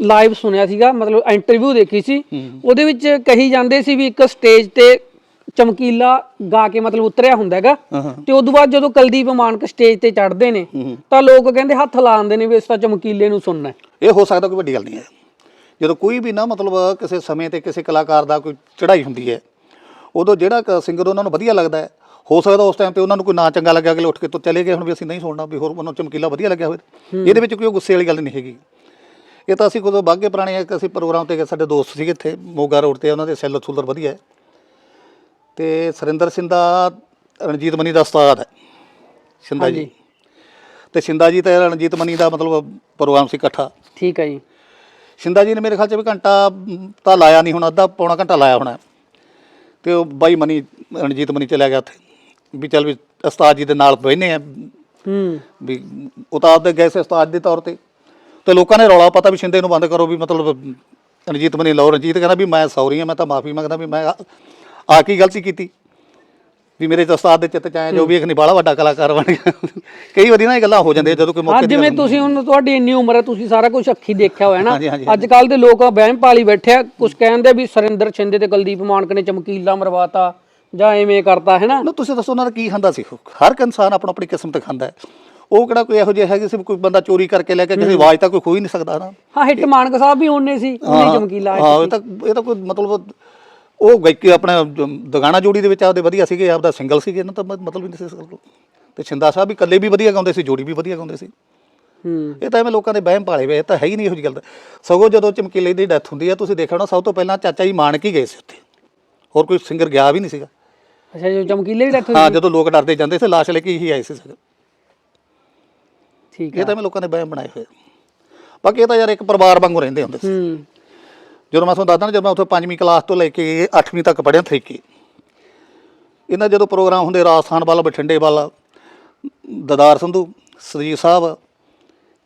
ਲਾਈਵ ਸੁਣਿਆ ਸੀਗਾ ਮਤਲਬ ਇੰਟਰਵਿਊ ਦੇਖੀ ਸੀ। ਉਹਦੇ ਵਿੱਚ ਕਹੀ ਜਾਂਦੇ ਸੀ ਵੀ ਇੱਕ ਸਟੇਜ ਤੇ ਚਮਕੀਲਾ ਗਾ ਕੇ ਮਤਲਬ ਉਤਰਿਆ ਹੁੰਦਾ ਹੈਗਾ। ਤੇ ਉਦੋਂ ਬਾਅਦ ਜਦੋਂ ਕੁਲਦੀਪ ਮਾਨਕ ਸਟੇਜ ਤੇ ਚੜ੍ਹਦੇ ਨੇ ਤਾਂ ਲੋਕ ਕਹਿੰਦੇ ਹੱਥ ਲਾਉਂਦੇ ਨੇ ਵੀ ਇਸ ਤਾਂ ਚਮਕੀਲੇ ਨੂੰ ਸੁਣਨਾ। ਇਹ ਹੋ ਸਕਦਾ ਕੋਈ ਵੱਡੀ ਗੱਲ ਨਹੀਂ ਹੈ। ਜਦੋਂ ਕੋਈ ਵੀ ਨਾ ਮਤਲਬ ਕਿਸੇ ਸਮੇਂ ਤੇ ਕਿਸੇ ਕਲਾਕਾਰ ਦਾ ਕੋਈ ਚੜ੍ਹਾਈ ਹੁੰਦੀ ਹੈ ਉਦੋਂ ਜਿਹੜਾ ਸਿੰਗਰ ਉਹਨਾਂ ਨੂੰ ਵਧੀਆ ਲੱਗਦਾ ਹੈ। ਹੋ ਸਕਦਾ ਉਸ ਟਾਈਮ ਤੇ ਉਹਨਾਂ ਨੂੰ ਕੋਈ ਨਾ ਚੰਗਾ ਲੱਗਿਆ ਅਗਲੇ ਉੱਠ ਕੇ ਤੋਂ ਚਲੇ ਗਏ ਹੁਣ ਵੀ ਅਸੀਂ ਨਹੀਂ ਸੁਣਨਾ ਵੀ ਹੋਰ ਉਹਨਾਂ ਨੂੰ ਚਮਕੀਲਾ ਵਧੀਆ ਲੱਗਿਆ ਹੋਵੇ। ਇਹਦੇ ਵਿੱਚ ਕੋਈ ਗੁੱਸੇ ਵਾਲੀ ਗੱਲ ਨਹੀਂ ਹੈਗੀ। ਇਹ ਤਾਂ ਅਸੀਂ ਕਦੋਂ ਬਾਗੇ ਪੁਰਾਣੇ ਇੱਕ ਅਸੀਂ ਪ੍ਰੋਗਰਾਮ ਤੇ ਗਏ ਸਾਡੇ ਦੋਸਤ ਸੀਗੇ ਇੱਥੇ ਮੋਗਾ ਰੋਡ ਤੇ ਉਹਨਾਂ ਦੇ ਸੈਲਰ ਸੁਲਰ ਵਧੀਆ ਹੈ। ਤੇ ਸਰਿੰਦਰ ਸਿੰਘ ਦਾ ਰਣਜੀਤ ਮਨੀ ਦਾ ਉਸਤਾਦ ਹੈ ਸਿੰਦਾ ਜੀ। ਤੇ ਸਿੰਦਾ ਜੀ ਤੇ ਰਣਜੀਤ ਮਨੀ ਦਾ ਮਤਲਬ ਪ੍ਰੋਗਰਾਮ ਸੀ ਇਕੱਠਾ। ਠੀਕ ਹੈ ਜੀ। ਸਿੰਦਾ ਜੀ ਨੇ ਮੇਰੇ ਖਿਆਲ ਚ ਵੀ ਘੰਟਾ ਤਾਂ ਲਾਇਆ ਨਹੀਂ ਹੁਣ ਅੱਧਾ ਪੌਣਾ ਘੰਟਾ ਲਾਇਆ ਹੋਣਾ। ਤੇ ਉਹ ਬਾਈ ਮਨੀ ਰਣਜੀਤ ਮਨੀ ਚਲਿਆ ਗਿਆ ਉੱਥੇ। ਵੀ ਚੱਲ ਵੀ ਉਸਤਾਦ ਜੀ ਦੇ ਨਾਲ ਬਹਿਨੇ ਆ ਹੂੰ। ਵੀ ਉਤਾਰ ਦੇ ਗਏ ਸੀ ਉਸਤਾਦ ਦੇ ਤੌਰ ਤੇ। ਤੇ ਲੋਕਾਂ ਨੇ ਰੌਲਾ ਪਤਾ ਵੀ ਸ਼ਿੰਦੇ ਨੂੰ ਬੰਦ ਕਰੋ ਵੀ ਮਤਲਬ ਰਣਜੀਤ ਮਨੀ ਲਓ ਰਣਜੀਤ ਕਹਿੰਦਾ ਵੀ ਮੈਂ ਸੌਰੀ ਹਾਂ ਮੈਂ ਤਾਂ ਮਾਫੀ ਮੰਗਦਾ ਵੀ ਮੈਂ ਆ- ਆ ਕੀ ਗਲਤੀ ਕੀਤੀ? ਵੀ ਮੇਰੇ ਤਾਂ ਉਸਤਾਦ ਦੇ ਚਿੱਤ ਚ ਆਇਆ ਜੋ ਵੀ ਇੱਕ ਨਹੀਂ ਬਾਲਾ ਵੱਡਾ ਕਲਾਕਾਰ ਬਣ ਗਿਆ। ਕਈ ਵਾਰੀ ਨਾ ਇਹ ਗੱਲਾਂ ਹੋ ਜਾਂਦੀਆਂ ਜਦੋਂ ਕੋਈ ਮੌਕੇ ਦੀ ਜਿਵੇਂ ਤੁਸੀਂ ਹੁਣ ਤੁਹਾਡੀ ਇੰਨੀ ਉਮਰ ਹੈ ਤੁਸੀਂ ਸਾਰਾ ਕੁਝ ਅੱਖੀ ਦੇਖਿਆ ਹੋਇਆ ਨਾ। ਅੱਜ ਕੱਲ ਦੇ ਲੋਕ ਵਹਿਮ ਪਾਲੀ ਬੈਠੇ ਆ ਕੁਝ ਕਹਿੰਦੇ ਵੀ ਸਰਿੰਦਰ ਛਿੰਦੇ ਤੇ ਕੁਲਦੀਪ ਮਾਨਕ ਨੇ ਚਮਕੀਲਾ ਮਰਵਾਤਾ ਜਾਂ ਐਵੇਂ ਕਰਤਾ ਹੈ ਨਾ? ਤੁਸੀਂ ਦੱਸੋ ਉਹਨਾਂ ਦਾ ਕੀ ਖਾਂਦਾ ਸੀ? ਹਰ ਇੱਕ ਇਨਸਾਨ ਆਪਣਾ ਆਪਣੀ ਕਿਸਮ ਤੇ ਖਾਂਦਾ ਹੈ। ਉਹ ਕਿਹੜਾ ਕੋਈ ਇਹੋ ਜਿਹਾ ਹੈ ਕਿਸੇ ਕੋਈ ਬੰਦਾ ਚੋਰੀ ਕਰਕੇ ਲੈ ਕੇ ਕਿਸੇ ਆਵਾਜ਼ ਤਾਂ ਕੋਈ ਖੋ ਹੀ ਨਹੀਂ ਸਕਦਾ ਨਾ? ਹਾਂ ਹਿੱਟ ਮਾਨਕ ਸਾਹਿਬ ਵੀ ਉਹਨੇ ਸੀ ਉਹਨੇ ਚਮਕੀਲਾ ਹਾਂ ਇਹ ਤਾਂ ਇਹ ਤਾਂ ਕੋਈ ਮਤਲਬ ਉਹ ਗਾਇਕੀ ਆਪਣੇ ਦਗਾਣਾ ਜੋੜੀ ਦੇ ਵਿੱਚ ਆਪਦੇ ਵਧੀਆ ਸੀਗੇ ਆਪਦਾ ਸਿੰਗਲ ਸੀਗੇ ਇਹਨਾਂ ਤਾਂ ਮਤਲਬ ਨਹੀਂ ਸੀ ਤੋਂ। ਛਿੰਦਾ ਸਾਹਿਬ ਵੀ ਇਕੱਲੇ ਵੀ ਵਧੀਆ ਗਾਉਂਦੇ ਸੀ ਜੋੜੀ ਵੀ ਵਧੀਆ ਗਾਉਂਦੇ ਸੀ। ਹੂੰ। ਇਹ ਤਾਂ ਐਵੇਂ ਲੋਕਾਂ ਦੇ ਵਹਿਮ ਪਾਲੇ ਵੇ ਇਹ ਤਾਂ ਹੈ ਹੀ ਨਹੀਂ ਇਹੋ ਜਿਹੀ ਗੱਲ ਸਗੋਂ ਜਦੋਂ ਚਮਕੀਲੇ ਦੀ ਡੈਥ ਹੁੰਦੀ ਹੈ ਤੁਸੀਂ ਦੇਖਿਆ ਹੋਣਾ ਸਭ ਤੋਂ ਪਹਿਲਾਂ ਚਾਚਾ ਜੀ ਮਾਨਕ ਹੀ ਗਏ ਸੀ ਉੱਥੇ। ਹੋਰ ਕੋਈ ਸਿੰਗਰ ਗਿਆ ਵੀ ਨਹੀਂ ਸੀਗਾ। ਅੱਛਾ ਜੋ ਚਮਕੀਲੇ ਦੀ ਡੈਥ ਹੋਈ ਹਾਂ ਜਦੋਂ ਲੋਕ ਡਰਦੇ ਜਾਂਦੇ ਸੀ ਲਾਸ਼ ਲੈ ਕੇ ਹੀ ਆਏ ਸੀ ਸਗੋਂ। ਠੀਕ ਇਹ ਤਾਂ ਐਵੇਂ ਲੋਕਾਂ ਨੇ ਵਹਿਮ ਬਣਾਏ ਹੋਏ ਬਾਕੀ ਇਹ ਤਾਂ ਯਾਰ ਇੱਕ ਪਰਿਵਾਰ ਵਾਂਗੂ ਰਹਿੰਦੇ ਹੁੰਦੇ ਸੀ। ਹੂੰ। ਜਦੋਂ ਮੈਂ ਤੁਹਾਨੂੰ ਦੱਸਦਾ ਨਾ ਜਦੋਂ ਮੈਂ ਉੱਥੇ ਪੰਜਵੀਂ ਕਲਾਸ ਤੋਂ ਲੈ ਕੇ 8ਵੀਂ ਤੱਕ ਪੜ੍ਹਿਆ ਥਰੀਕੇ ਇਹਨਾਂ ਜਦੋਂ ਪ੍ਰੋਗਰਾਮ ਹੁੰਦੇ ਰਾਜਸਥਾਨ ਵੱਲ ਬਠਿੰਡੇ ਵੱਲ ਦਦਾਰ ਸੰਧੂ ਸਰਜੀਤ ਸਾਹਿਬ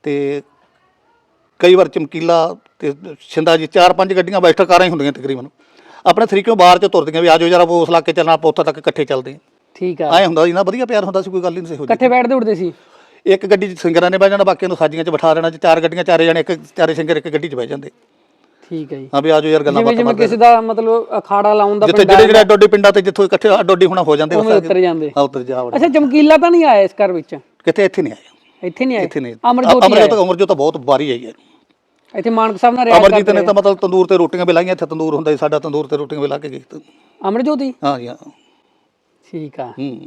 ਤੇ ਕਈ ਵਾਰ ਚਮਕੀਲਾ ਤੇ ਛਿੰਦਾ ਜੀ ਚਾਰ ਪੰਜ ਗੱਡੀਆਂ ਬੈਠਕ ਕਾਰਾਂ ਹੀ ਹੁੰਦੀਆਂ ਤਕਰੀਬਨ। ਆਪਣੇ ਥਰੀਕਿਓਂ ਬਾਹਰ ਚ ਤੁਰਦੀਆਂ ਵੀ ਆਜੋ ਜਰਾ ਉਸ ਇਲਾਕੇ ਚੱਲਣਾ ਆਪਾਂ ਉੱਥੇ ਤੱਕ ਇਕੱਠੇ ਚੱਲਦੇ ਹਾਂ। ਠੀਕ ਆ। ਐਂ ਹੁੰਦਾ ਸੀ ਨਾ ਵਧੀਆ ਪਿਆਰ ਹੁੰਦਾ ਸੀ ਕੋਈ ਗੱਲ ਹੀ ਨਹੀਂ ਸੀ ਜਿਹੀ। ਇਕੱਠੇ ਬੈਠਦੇ ਉੱਠਦੇ ਸੀ। ਇੱਕ ਗੱਡੀ 'ਚ ਸਿੰਗਰਾਂ ਨੇ ਬਹਿ ਜਾਣਾ ਬਾਕੀਆਂ ਨੂੰ ਸਾਜੀਆਂ 'ਚ ਬਿਠਾ ਦੇਣਾ ਜੇ ਚਾਰ ਗੱਡੀਆਂ ਚਾਰੇ ਜਣੇ ਇੱਕ ਚਾਰੇ ਸਿੰਗਰ ਇੱਕ ਗੱਡੀ 'ਚ ਬਹਿ ਜਾਂਦੇ। ਠੀਕ ਹੈ ਜੀ। ਹਾਂ ਵੀ ਆਜੋ ਯਾਰ ਗੱਲਾਂ ਜਿਵੇਂ ਬਾਤਾਂ ਜਿਵੇਂ ਕਿਸੇ ਦਾ ਮਤਲਬ ਅਖਾੜਾ ਲਾਉਣ ਦਾ ਜਿੱਥੇ ਜਿਹੜੇ ਜਿਹੜੇ ਅੱਡੋਡੀ ਪਿੰਡਾਂ ਤੇ ਜਿੱਥੋਂ ਇਕੱਠੇ ਅੱਡੋਡੀ ਹੋਣਾ ਹੋ ਜਾਂਦੇ ਉਵੇਂ ਉਤਰ ਜਾਂਦੇ। ਹਾਂ ਉਤਰ ਜਾ ਵੜੇ। ਅੱਛਾ ਚਮਕੀਲਾ ਤਾਂ ਨਹੀਂ ਆਇਆ ਇਸ ਘਰ ਵਿੱਚ? ਕਿਤੇ ਇੱਥੇ ਨਹੀਂ ਆਇਆ। ਇੱਥੇ ਨਹੀਂ ਆਇਆ? ਇੱਥੇ ਨਹੀਂ। ਅਮਰਜੋਤ ਹੀ ਅਮਰਜੋਤ ਅਮਰਜੋਤ ਤਾਂ ਬਹੁਤ ਵਾਰੀ ਆਈ ਹੈ। ਆਇਆ। ਇੱਥੇ ਮਾਨਕ ਸਾਹਿਬ ਨਾਲ ਰਿਆਜ਼ ਅਮਰਜੀਤ ਨੇ ਤਾਂ ਮਤਲਬ ਤੰਦੂਰ ਤੇ ਰੋਟੀਆਂ ਵੀ ਲਾਈਆਂ ਇੱਥੇ ਤੰਦੂਰ ਹੁੰਦਾ ਸੀ ਸਾਡਾ ਤੰਦੂਰ ਤੇ ਰੋਟੀਆਂ ਵੀ ਲਾ ਕੇ ਗਏ। ਤੇ। ਅਮਰਜੋਤ ਹੀ? ਹਾਂ ਜੀ ਹਾਂ। ਠੀਕ ਆ। ਹੂੰ।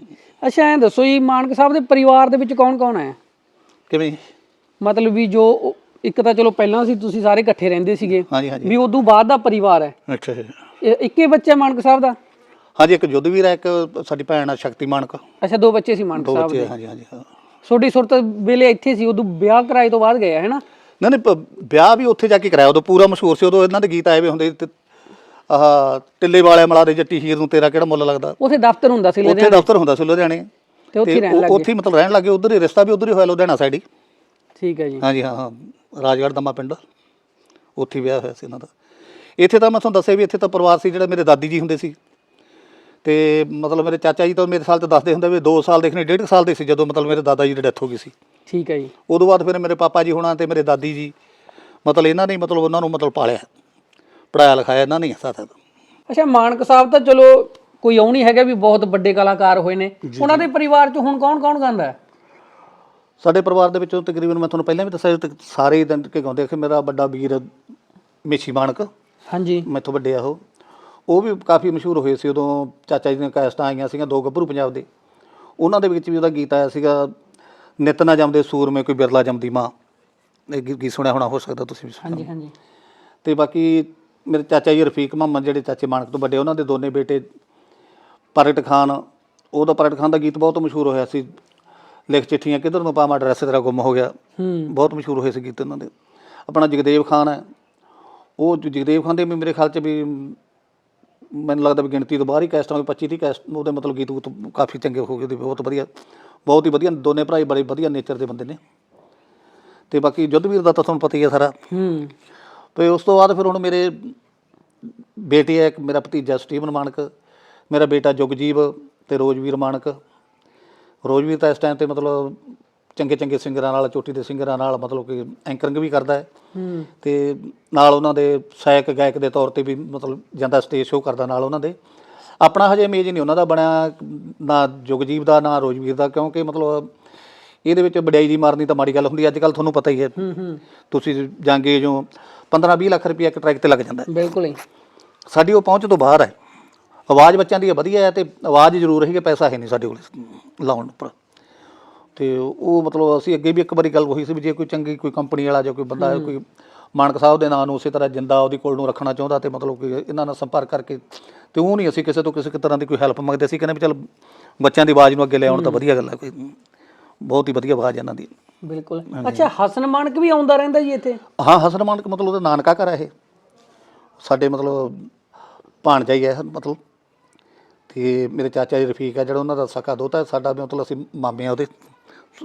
ਅੱਛਾ ਐਂ ਦੱਸੋ ਜੀ ਮਾਨਕ ਸਾਹਿਬ ਦੇ ਪਰਿਵਾਰ ਦੇ ਵਿੱਚ ਕੌਣ ਕੌਣ ਹੈ? ਕਿਵੇਂ? ਮਤਲਬ ਵੀ ਜੋ ਉਹ- ਇੱਕ ਤਾਂ ਚਲੋ ਪਹਿਲਾਂ ਸੀ ਤੁਸੀਂ ਸਾਰੇ ਇਕੱਠੇ ਰਹਿੰਦੇ ਸੀਗੇ। ਹਾਂਜੀ ਹਾਂਜੀ। ਵੀ ਉਦੋਂ ਬਾਅਦ ਦਾ ਪਰਿਵਾਰ ਹੈ। ਅੱਛਾ। ਇਹ ਇੱਕੇ ਬੱਚਾ ਮਾਨਕ ਸਾਹਿਬ ਦਾ? ਹਾਂਜੀ ਇੱਕ ਜੁੱਧਵੀਰ ਹੈ ਇੱਕ ਸਾਡੀ ਭੈਣ ਆ ਸ਼ਕਤੀ ਮਾਨਕ। ਅੱਛਾ ਦੋ ਬੱਚੇ ਸੀ ਮਾਨਕ ਦੋ ਸਾਹਿਬ ਬੱਚੇ ਦੇ। ਹਾਂਜੀ ਹਾਂਜੀ ਹਾਂ। ਛੋਟੀ ਸੁਰਤ ਵੇਲੇ ਇੱਥੇ ਸੀ ਉਦੋਂ ਵਿਆਹ ਕਰਾਏ ਤੋਂ ਬਾਅਦ ਗਏ ਹੈ ਨਾ? ਨਹੀਂ ਨਹੀਂ ਪ- ਵਿਆਹ ਵੀ ਉੱਥੇ ਜਾ ਕੇ ਕਰਾਇਆ ਉਦੋਂ ਪੂਰਾ ਮਸ਼ਹੂਰ ਸੀ ਉਦੋਂ ਇਹਨਾਂ ਦੇ ਗੀਤ ਆਏ ਵੇ ਹੁੰਦੇ ਤੇ ਆਹ ਟਿੱਲੇ ਵਾਲੇ ਮਲਾ ਦੇ ਜੱਟੀ ਹੀਰ ਨੂੰ ਤੇਰਾ ਕਿਹੜਾ ਮੁੱਲ ਲੱਗਦਾ? ਉੱਥੇ ਦਫ਼ਤਰ ਹੁੰਦਾ ਸੀ ਉੱਥੇ ਲੁਧਿਆਣੇ। ਦਫ਼ਤਰ ਹੁੰਦਾ ਸੀ ਲੁਧਿਆਣੇ। ਤੇ ਉੱਥੇ ਹੀ ਰਹਿਣ ਲੱਗੇ ਉੱਥੇ ਹੀ ਮਤਲਬ ਰਹਿਣ ਲੱਗੇ ਉਧਰ ਹੀ ਰਿਸ਼ਤਾ ਵੀ ਉਧਰ ਹੀ ਹੋਇਆ ਲੁਧਿਆਣਾ ਸਾਈਡ ਹੀ। ਠੀਕ ਹੈ ਜੀ। ਹਾਂਜੀ ਹਾਂ ਹਾਂ। ਰਾਜਗੜ੍ਹ ਦਮਾ ਪਿੰਡ। ਉੱਥੇ ਹੀ ਵਿਆਹ ਹੋਇਆ ਸੀ ਇਹਨਾਂ ਦਾ। ਇੱਥੇ ਤਾਂ ਮੈਂ ਤੁਹਾਨੂੰ ਦੱਸਿਆ ਵੀ ਇੱਥੇ ਤਾਂ ਪਰਿਵਾਰ ਸੀ ਜਿਹੜਾ ਮੇਰੇ ਦਾਦੀ ਜੀ ਹੁੰਦੇ ਸੀ। ਤੇ ਮਤਲਬ ਮੇਰੇ ਚਾਚਾ ਜੀ ਤਾਂ ਮੇਰੇ ਸਾਲ ਤੇ ਦੱਸਦੇ ਹੁੰਦੇ ਵੀ 2 ਸਾਲ ਦੇਖਣੇ ਡੇਢ ਕੁ ਸਾਲ ਦੇ ਸੀ ਜਦੋਂ ਮਤਲਬ ਮੇਰੇ ਦਾਦਾ ਜੀ ਦੀ ਡੈਥ ਹੋ ਗਈ ਸੀ। ਠੀਕ ਹੈ ਜੀ। ਉਦੋਂ ਬਾਅਦ ਫਿਰ ਮੇਰੇ ਪਾਪਾ ਜੀ ਹੋਣਾ ਤੇ ਮੇਰੇ ਦਾਦੀ ਜੀ ਮਤਲਬ ਇਹਨਾਂ ਨੇ ਹੀ ਮਤਲਬ ਉਹਨਾਂ ਨੂੰ ਮਤਲਬ ਪਾਲਿਆ। ਪੜਾਇਆ ਲਿਖਾਇਆ ਇਹਨਾਂ ਨੇ ਸਾਥ ਅੱਛਾ ਮਾਨਕ ਸਾਹਿਬ ਤਾਂ ਚਲੋ ਕੋਈ ਉਹ ਨਹੀਂ ਹੈਗਾ ਵੀ ਬਹੁਤ ਵੱਡੇ ਕਲਾਕਾਰ ਹੋਏ ਨੇ। ਉਹਨਾਂ ਦੇ ਪਰਿਵਾਰ 'ਚ ਹੁਣ ਕੌਣ ਕੌਣ ਗਾਉਂਦਾ ਹੈ? ਸਾਡੇ ਪਰਿਵਾਰ ਦੇ ਵਿੱਚੋਂ ਤਕਰੀਬਨ ਮੈਂ ਤੁਹਾਨੂੰ ਪਹਿਲਾਂ ਵੀ ਦੱਸਿਆ ਤੇ ਸਾਰੇ ਦਿਨ ਕੇ ਗਾਉਂਦੇ ਕਿ ਮੇਰਾ ਵੱਡਾ ਵੀਰ ਮੇਸ਼ੀ ਮਾਨਕ ਹਾਂਜੀ। ਮੈਥੋਂ ਵੱਡੇ ਆ ਉਹ। ਉਹ ਵੀ ਕਾਫੀ ਮਸ਼ਹੂਰ ਹੋਏ ਸੀ ਉਦੋਂ ਚਾਚਾ ਜੀ ਦੀਆਂ ਕੈਸਟਾਂ ਆਈਆਂ ਸੀਗੀਆਂ ਦੋ ਗੱਭਰੂ ਪੰਜਾਬ ਦੇ। ਉਹਨਾਂ ਦੇ ਵਿੱਚ ਵੀ ਉਹਦਾ ਗੀਤ ਆਇਆ ਸੀਗਾ ਨਿਤ ਨਾ ਜੰਮਦੇ ਸੂਰਮੇ ਕੋਈ ਬਿਰਲਾ ਜੰਮਦੀ ਮਾਂ। ਇਹ ਗੀ- ਗੀਤ ਸੁਣਿਆ ਹੋਣਾ ਹੋ ਸਕਦਾ ਤੁਸੀਂ ਵੀ ਸੁਣਿਆ ਹਾਂਜੀ ਹਾਂਜੀ। ਤੇ ਬਾਕੀ ਮੇਰੇ ਚਾਚਾ ਜੀ ਰਫੀਕ ਮੁਹੰਮਦ ਜਿਹੜੇ ਚਾਚੇ ਮਾਨਕ ਤੋਂ ਵੱਡੇ ਉਹਨਾਂ ਦੇ ਦੋਨੇ ਬੇਟੇ ਪ੍ਰਗਟ ਖਾਨ ਉਹਦਾ ਪ੍ਰਗਟ ਖਾਨ ਦਾ ਗੀਤ ਬਹੁਤ ਮਸ਼ਹੂਰ ਹੋਇਆ ਸੀ। ਲਿਖ ਚਿੱਠੀਆਂ ਕਿਧਰ ਨੂੰ ਪਾਵਾਂ ਐਡਰੈਸ ਤੇਰਾ ਗੁੰਮ ਹੋ ਗਿਆ। ਬਹੁਤ ਮਸ਼ਹੂਰ ਹੋਏ ਸੀ ਗੀਤ ਉਹਨਾਂ ਦੇ। ਆਪਣਾ ਜਗਦੇਵ ਖਾਨ ਹੈ। ਉਹ ਜਗਦੇਵ ਖਾਨ ਦੇ ਵੀ ਮੇਰੇ ਖਿਆਲ 'ਚ ਵੀ ਮੈਨੂੰ ਲੱਗਦਾ ਵੀ ਗਿਣਤੀ ਤੋਂ ਬਾਹਰ ਹੀ ਕੈਸਟਾਂ ਵੀ 25 ਦੀ ਕੈਸਟ ਉਹਦੇ ਮਤਲਬ ਗੀਤ ਗੂਤ ਕਾਫੀ ਚੰਗੇ ਹੋ ਗਏ ਉਹਦੇ ਬਹੁਤ ਵਧੀਆ ਬਹੁਤ ਹੀ ਵਧੀਆ ਦੋਨੇ ਭਰਾ ਹੀ ਬੜੇ ਵਧੀਆ ਨੇਚਰ ਦੇ ਬੰਦੇ ਨੇ। ਤੇ ਬਾਕੀ ਜੁੱਧਵੀਰ ਦਾ ਤਾਂ ਤੁਹਾਨੂੰ ਪਤਾ ਹੀ ਹੈ ਸਾਰਾ। ਹੂੰ। ਤੇ ਉਸ ਤੋਂ ਬਾਅਦ ਫਿਰ ਹੁਣ ਮੇਰੇ ਬੇਟੇ ਹੈ ਇੱਕ ਮੇਰਾ ਭਤੀਜਾ ਸਟੀਵਨ ਮਾਨਕ ਮੇਰਾ ਬੇਟਾ ਜੁਗਜੀਵ ਤੇ ਰੋਜਵੀਰ ਮਾਨਕ। ਰੋਜਵੀਰ ਤਾਂ ਇਸ ਟਾਈਮ ਤੇ ਮਤਲਬ ਚੰਗੇ ਚੰਗੇ ਸਿੰਗਰਾਂ ਨਾਲ ਚੋਟੀ ਦੇ ਸਿੰਗਰਾਂ ਨਾਲ ਮਤਲਬ ਕਿ ਐਂਕਰਿੰਗ ਵੀ ਕਰਦਾ ਹੂੰ। ਤੇ ਨਾਲ ਉਹਨਾਂ ਦੇ ਸਹਾਇਕ ਗਾਇਕ ਦੇ ਤੌਰ ਤੇ ਵੀ ਮਤਲਬ ਜਾਂਦਾ ਸਟੇਜ ਸ਼ੋਅ ਕਰਦਾ ਨਾਲ ਉਹਨਾਂ ਦੇ। ਆਪਣਾ ਹਜੇ ਇਮੇਜ ਨਹੀਂ ਉਹਨਾਂ ਦਾ ਬਣਿਆ ਨਾ ਜੁਗਜੀਵ ਦਾ ਨਾ ਰੋਜਵੀਰ ਦਾ ਕਿਉਂਕਿ ਮਤਲਬ ਇਹਦੇ ਵਿੱਚ ਵਡਿਆਈ ਦੀ ਮਾਰਨੀ ਤਾਂ ਮਾੜੀ ਗੱਲ ਹੁੰਦੀ ਅੱਜ ਕੱਲ ਤੁਹਾਨੂੰ ਪਤਾ ਹੀ ਹੈ। ਹੂੰ ਹੂੰ। ਤੁਸੀਂ ਜਾਂਗੇ ਜੋ 15 20 ਲੱਖ ਰੁਪਏ ਇੱਕ ਟਰੈਕ ਤੇ ਲੱਗ ਜਾਂਦਾ ਹੈ। ਬਿਲਕੁਲ ਹੀ ਸਾਡੀ ਉਹ ਪਹੁੰਚ ਤੋਂ ਬਾਹਰ ਹੈ। ਆਵਾਜ਼ ਬੱਚਿਆਂ ਦੀ ਵਧੀਆ ਹੈ ਤੇ ਆਵਾਜ਼ ਜ਼ਰੂਰ ਹੈ ਕਿ ਪੈਸਾ ਹੈ ਨਹੀਂ ਸਾਡੇ ਕੋਲ ਲਾਉਣ ਉੱਪਰ। ਤੇ ਉਹ ਮਤਲਬ ਅਸੀਂ ਅੱਗੇ ਵੀ ਇੱਕ ਵਾਰੀ ਗੱਲ ਹੋਈ ਸੀ ਵੀ ਜੇ ਕੋਈ ਚੰਗੀ ਕੋਈ ਕੰਪਨੀ ਵਾਲਾ ਜਾਂ ਕੋਈ ਬੰਦਾ ਕੋਈ ਮਾਨਕ ਸਾਹਿਬ ਦੇ ਨਾਂ ਨੂੰ ਉਸੇ ਤਰ੍ਹਾਂ ਜਿੰਦਾ ਉਹਦੀ ਕੋਲ ਨੂੰ ਰੱਖਣਾ ਚਾਹੁੰਦਾ ਤੇ ਮਤਲਬ ਕਿ ਇਹਨਾਂ ਨਾਲ ਸੰਪਰਕ ਕਰਕੇ ਤੇ ਉਹ ਨਹੀਂ ਅਸੀਂ ਕਿਸੇ ਤੋਂ ਕਿਸੇ ਤਰ੍ਹਾਂ ਦੀ ਕੋਈ ਹੈਲਪ ਮੰਗਦੇ। ਸੀ ਕਹਿੰਦੇ ਵੀ ਚਲ ਬੱਚਿਆਂ ਦੀ ਆਵਾਜ਼ ਨੂੰ ਅੱਗੇ ਲਿਆਉਣ ਤਾਂ ਵਧੀਆ ਗੱਲ ਹੈ ਕੋਈ। ਬਹੁਤ ਹੀ ਵਧੀਆ ਆਵਾਜ਼ ਇਹਨਾਂ ਦੀ। ਬਿਲਕੁਲ। ਅੱਛਾ ਹਸਨ ਮਾਨਕ ਵੀ ਆਉਂਦਾ ਰਹਿੰਦਾ ਜੀ ਇੱਥੇ? ਹਾਂ ਹਸਨ ਮਾਨਕ ਮਤਲਬ ਉਹਦਾ ਨਾਨਕਾ ਘਰ ਹੈ ਇਹ। ਸਾਡੇ ਮਤਲਬ ਭਾਣਜਾ ਹੀ ਹੈ ਮਤਲਬ। ਤੇ ਮੇਰੇ ਚਾਚਾ ਜੀ ਰਫੀਕ ਹੈ ਜਿਹੜਾ ਉਹਨਾਂ ਦਾ ਸਕਾ ਦੋਤਾ ਸਾਡਾ ਵੀ ਮਤਲਬ ਅਸੀਂ ਮਾਮੇ ਆ ਉਹਦੇ।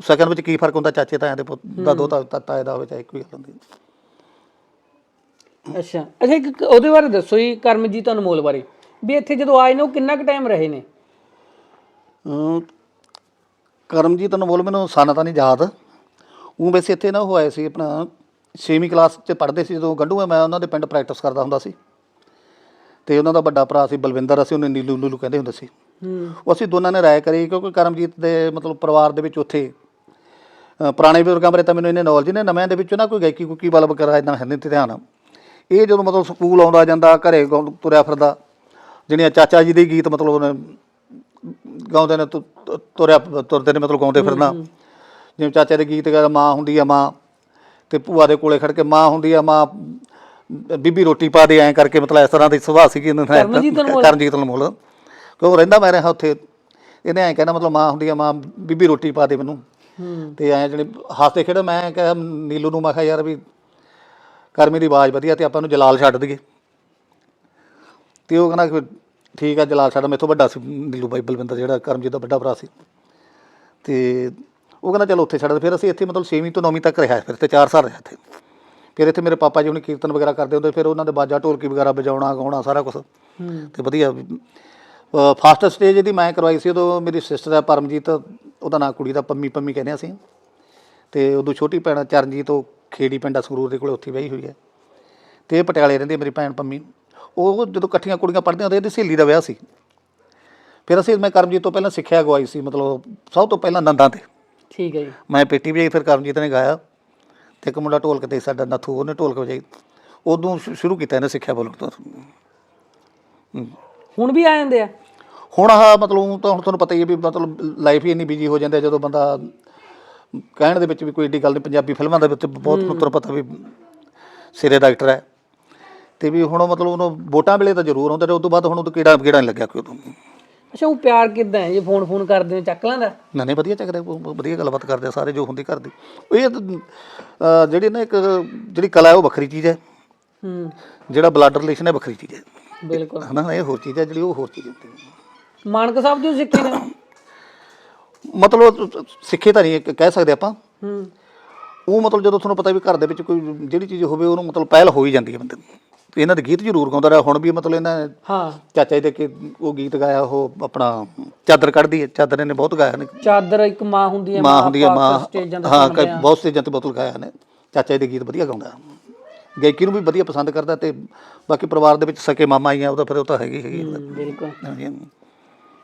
ਸਕਨ ਵਿੱਚ ਕੀ ਫ਼ਰਕ ਹੁੰਦਾ ਚਾਚੇ ਤਾਇਆਂ ਦੇ ਪੁੱਤ ਦਾ ਦੋਤਾ ਤਾ- ਤਾਏ ਦਾ ਹੋਵੇ ਚਾਹੇ ਕੋਈ ਗੱਲ ਹੁੰਦੀ ਅੱਛਾ। ਅੱਛਾ ਇੱਕ ਉਹਦੇ ਬਾਰੇ ਦੱਸੋ ਜੀ ਕਰਮਜੀਤ ਅਨਮੋਲ ਬਾਰੇ। ਵੀ ਇੱਥੇ ਜਦੋਂ ਆਏ ਨੇ ਉਹ ਕਿੰਨਾ ਕੁ ਟਾਈਮ ਰਹੇ ਨੇ? ਕਰਮਜੀਤ ਅਨਮੋਲ ਮੈਨੂੰ ਸਾਨਾ ਤਾਂ ਨਹੀਂ ਯਾਦ। ਉਹ ਵੈਸੇ ਇੱਥੇ ਨਾ ਉਹ ਆਏ ਸੀ ਆਪਣਾ 6ਵੀਂ ਕਲਾਸ 'ਚ ਪੜ੍ਹਦੇ ਸੀ ਜਦੋਂ ਗੰਢੂਆ ਮੈਂ ਉਹਨਾਂ ਦੇ ਪਿੰਡ ਪ੍ਰੈਕਟਿਸ ਕਰਦਾ ਹੁੰਦਾ ਸੀ। ਤੇ ਉਹਨਾਂ ਦਾ ਵੱਡਾ ਭਰਾ ਸੀ ਬਲਵਿੰਦਰ ਅਸੀਂ ਉਹਨੇ ਨੀਲੂ ਨੂਲੂ ਕਹਿੰਦੇ ਹੁੰਦੇ ਸੀ। ਹੂੰ। ਉਹ ਅਸੀਂ ਦੋਨਾਂ ਨੇ ਰਾਏ ਕਰੀ ਕਿਉਂਕਿ ਕਰਮਜੀਤ ਦੇ ਮਤਲਬ ਪਰਿਵਾਰ ਦੇ ਵਿੱਚ ਉੱਥੇ ਅ, ਪੁਰਾਣੇ ਬਜ਼ੁਰਗਾਂ ਬਾਰੇ ਤਾਂ ਮੈਨੂੰ ਇਹਨੇ ਨੌਲੇਜ ਨੇ ਨਵਿਆਂ ਦੇ ਵਿੱਚ ਨਾ ਕੋਈ ਗਾਇਕੀ ਕੁਕੀ ਵੱਲ ਵਗੈਰਾ ਇਦਾਂ ਹੈ ਨਹੀਂ ਤੇ ਧਿਆਨ। ਇਹ ਜਦੋਂ ਮਤਲਬ ਸਕੂਲ ਆਉਂਦਾ ਜਾਂਦਾ ਘਰੇ ਗਾਉਂ- ਤੁਰਿਆ ਫਿਰਦਾ ਜਿਹੜੀਆਂ ਚਾਚਾ ਜੀ ਦੇ ਗੀਤ ਮਤਲਬ ਉਹਨੇ ਗਾਉਂਦੇ ਨੇ ਤੁ- ਤੁਰਿਆ ਤੁਰਦੇ ਨੇ ਮਤਲਬ ਗਾਉਂਦੇ ਫਿਰਨਾ। ਜਿਵੇਂ ਚਾਚਾ ਦੇ ਗੀਤ ਗਾ ਮਾਂ ਹੁੰਦੀ ਆ ਮਾਂ ਤੇ ਭੂਆ ਦੇ ਕੋਲੇ ਖੜ ਕੇ ਮਾਂ ਹੁੰਦੀ ਆ ਮਾਂ ਬੀਬੀ ਰੋਟੀ ਪਾ ਦੇ ਐਂ ਕਰਕੇ ਮਤਲਬ ਇਸ ਤਰ੍ਹਾਂ ਦੀ ਸੁਭਾਅ ਸੀਗੀ ਇਹਨਾਂ ਦਾ ਕਰਮਜੀਤ ਅਨਮੋਲ? ਕਰਮਜੀਤ ਅਨਮੋਲ। ਕਿ ਉਹ ਰਹਿੰਦਾ ਮੈਂ ਰਿਹਾ ਉੱਥੇ। ਇਹਨੇ ਐਂ ਕਹਿੰਦਾ ਮਤਲਬ ਮਾਂ ਹੁੰਦੀ ਆ ਮਾਂ ਬੀਬੀ ਰੋਟੀ ਪਾ ਦੇ ਮੈਨੂੰ। ਹੂੰ। ਤੇ ਐਂ ਜਿਹੜੇ ਹੱਸਦੇ ਖੇਡ ਮੈਂ ਕਿਹਾ ਨੀਲੂ ਨੂੰ ਮੈਂ ਕਿਹਾ ਯਾਰ ਵੀ ਕਰਮੀ ਦੀ ਆਵਾਜ਼ ਵਧੀਆ ਤੇ ਆਪਾਂ ਨੂੰ ਜਲਾਲ ਛੱਡ ਦਈਏ। ਤੇ ਉਹ ਕਹਿੰਦਾ ਕਿ ਠੀਕ ਆ ਜਲਾਲ ਛੱਡ ਮੇਥੋਂ ਵੱਡਾ ਸੀ ਨੀਲੂ ਬਾਈ ਬਲਵਿੰਦਰ ਜਿਹੜਾ ਕਰਮਜੀਤ ਦਾ ਵੱਡਾ ਭਰਾ ਸੀ। ਤੇ ਉਹ ਕਹਿੰਦਾ ਚਲੋ ਉੱਥੇ ਛੱਡ ਫਿਰ ਅਸੀਂ ਇੱਥੇ ਮਤਲਬ 6ਵੀਂ ਤੋਂ 9ਵੀਂ ਤੱਕ ਰਿਹਾ ਫਿਰ ਤੇ 4 ਸਾਲ ਰਿਹਾ ਇੱਥੇ। ਫਿਰ ਇੱਥੇ ਮੇਰੇ ਪਾਪਾ ਜੀ ਹੁਣੀ ਕੀਰਤਨ ਵਗੈਰਾ ਕਰਦੇ ਹੁੰਦੇ ਫਿਰ ਉਹਨਾਂ ਦੇ ਬਾਜਾ ਢੋਲਕੀ ਵਗੈਰਾ ਵਜਾਉਣਾ ਗਾਉਣਾ ਸਾਰਾ ਕੁਝ ਤੇ ਵਧੀਆ। ਫਾਸਟ ਸਟੇਜ ਇਹਦੀ ਮੈਂ ਕਰਵਾਈ ਸੀ ਉਦੋਂ ਮੇਰੀ ਸਿਸਟਰ ਹੈ ਪਰਮਜੀਤ ਉਹਦਾ ਨਾਂ ਕੁੜੀ ਦਾ ਪੰਮੀ ਪੰਮੀ ਕਹਿੰਦੇ ਅਸੀਂ। ਤੇ ਉਦੋਂ ਛੋਟੀ ਭੈਣ ਚਰਨਜੀਤ ਉਹ ਖੇੜੀ ਪਿੰਡ ਸੰਗਰੂਰ ਦੇ ਕੋਲੇ ਉੱਥੇ ਵਿਆਹੀ ਹੋਈ ਹੈ। ਤੇ ਪਟਿਆਲੇ ਰਹਿੰਦੀ ਮੇਰੀ ਭੈਣ ਪੰਮੀ। ਉਹ ਜਦੋਂ ਇਕੱਠੀਆਂ ਕੁੜੀਆਂ ਪੜ੍ਹਦੀਆਂ ਹੁੰਦੀਆਂ ਇਹਦੀ ਸਹੇਲੀ ਦਾ ਵਿਆਹ ਸੀ। ਫਿਰ ਅਸੀਂ ਮੈਂ ਕਰਮਜੀਤ ਤੋਂ ਪਹਿਲਾਂ ਸਿੱਖਿਆ ਗਵਾਈ ਸੀ ਮਤਲਬ ਸਭ ਤੋਂ ਪਹਿਲਾਂ ਨੰਦਾਂ ਤੇ। ਠੀਕ ਹੈ ਜੀ। ਮੈਂ ਪੇਟੀ ਵਜਾਈ ਫਿਰ ਕਰਮਜੀਤ ਨੇ ਗਾਇਆ ਤੇ ਇੱਕ ਮੁੰਡਾ ਢੋਲਕ ਤੇ ਸਾਡਾ ਨਥੂ ਉਹਨੇ ਢੋਲਕ ਵਜਾਈ। ਉਦੋਂ ਸ਼ੁ- ਸ਼ੁਰੂ ਕੀਤਾ ਇਹਨੇ ਸਿੱਖਿਆ ਬੋਲਣ ਤੋਂ। ਹਮ। ਹੁਣ ਵੀ ਆ ਜਾਂਦੇ ਆ? ਹੁਣ ਆਹ ਮਤਲਬ ਊਂ ਤਾਂ ਹੁਣ ਤੁਹਾਨੂੰ ਪਤਾ ਹੀ ਹੈ ਵੀ ਮਤਲਬ ਲਾਈਫ ਹੀ ਇੰਨੀ ਬਿਜ਼ੀ ਹੋ ਜਾਂਦੀ ਹੈ ਜਦੋਂ ਬੰਦਾ ਕਹਿਣ ਦੇ ਵਿੱਚ ਵੀ ਕੋਈ ਏਡੀ ਗੱਲ ਨਹੀਂ ਪੰਜਾਬੀ ਫਿਲਮਾਂ ਦੇ ਵਿੱਚ ਬਹੁਤ ਤੁਹਾਨੂੰ ਪਤਾ ਵੀ ਸਿਰੇ ਦਾ ਐਕਟਰ ਹੈ। ਤੇ ਵੀ ਹੁਣ ਮਤਲਬ ਉਹਨੂੰ ਵੋਟਾਂ ਵੇਲੇ ਤਾਂ ਜ਼ਰੂਰ ਆਉਂਦੇ ਨੇ ਉਸ ਤੋਂ ਬਾਅਦ ਹੁਣ ਉਹ ਕਿਹੜਾ ਕਿਹੜਾ ਨਹੀਂ ਲੱਗਿਆ ਕੋਈ ਉਦੋਂ। ਅੱਛਾ ਉਹ ਪਿਆਰ ਕਿਦਾਂ ਹੈ? ਜੇ ਫੋਨ ਫੋਨ ਕਰਦੇ ਹੋ ਚੱਕ ਲੈਂਦਾ? ਨਾ ਨਹੀਂ ਵਧੀਆ ਚੱਕਦੇ ਵਧੀਆ ਗੱਲਬਾਤ ਕਰਦੇ ਆ ਸਾਰੇ ਜੋ ਹੁੰਦੀ ਘਰ ਦੀ। ਇਹ ਤਾਂ, ਅਹ, ਜਿਹੜੀ ਨਾ ਇੱਕ ਜਿਹੜੀ ਕਲਾ ਹੈ ਉਹ ਵੱਖਰੀ ਚੀਜ਼ ਹੈ। ਹੂੰ। ਜਿਹੜਾ ਬਲੱਡ ਰਿਲੇਸ਼ਨ ਹੈ ਵੱਖਰੀ ਚੀਜ਼ ਹੈ। ਬਿਲਕੁਲ। ਹਨਾ ਇਹ ਹੋਰ ਚੀਜ਼ ਹੈ ਜਿਹੜੀ ਉਹ ਹੋਰ ਚੀਜ਼ ਹੁੰਦੀ ਹੈ। ਮਾਨਕ ਸਾਹਿਬ ਜੋ ਸਿੱਖੇ ਨੇ? ਮਤਲਬ ਸਿੱਖੇ ਤਾਂ ਨਹੀਂ ਕਹਿ ਸਕਦੇ ਆਪਾਂ। ਹੂੰ। ਉਹ ਮਤਲਬ ਜਦੋਂ ਤੁਹਾਨੂੰ ਪਤਾ ਵੀ ਘਰ ਦੇ ਵਿੱਚ ਕੋਈ ਜਿਹੜੀ ਚੀਜ਼ ਹੋਵੇ ਉਹਨੂੰ ਮਤਲਬ ਪਹਿਲ ਹੋ ਹੀ ਜਾਂਦੀ ਹੈ ਬੰਦੇ ਨੂੰ। ਤੇ ਇਹਨਾਂ ਦੇ ਗੀਤ ਜ਼ਰੂਰ ਗਾਉਂਦਾ ਰਿਹਾ। ਹੁਣ ਵੀ ਮਤਲਬ ਇਹਨਾਂ ਨੇ ਹਾਂ। ਚਾਚਾ ਜੀ ਦੇ ਕਿ ਉਹ ਗੀਤ ਗਾਇਆ ਉਹ ਆਪਣਾ ਚਾਦਰ ਕੱਢਦੀ ਹੈ। ਚਾਦਰ ਇਹਨੇ ਬਹੁਤ ਗਾਇਆ ਨੇ। ਚਾਦਰ ਇੱਕ ਮਾਂ ਹੁੰਦੀ ਹੈ ਮਾਂ ਹੁੰਦੀ ਹੈ ਮਾਂ ਹਾਂ। ਬਹੁਤ ਸਟੇਜਾਂ ਤੇ ਬਹੁਤ ਗਾਇਆ ਨੇ। ਚਾਚਾ ਜੀ ਦੇ ਗੀਤ ਵਧੀਆ ਗਾਉਂਦਾ। ਗਾਇਕੀ ਨੂੰ ਵੀ ਵਧੀਆ ਪਸੰਦ ਕਰਦਾ ਤੇ ਬਾਕੀ ਪਰਿਵਾਰ ਦੇ ਵਿੱਚ ਸਕੇ ਮਾਮਾ ਹੀ ਆ ਉਹ ਤਾਂ ਫਿਰ ਉਹ ਤਾਂ ਹੈਗੀ ਹੈਗੀ ਬਿਲਕੁਲ।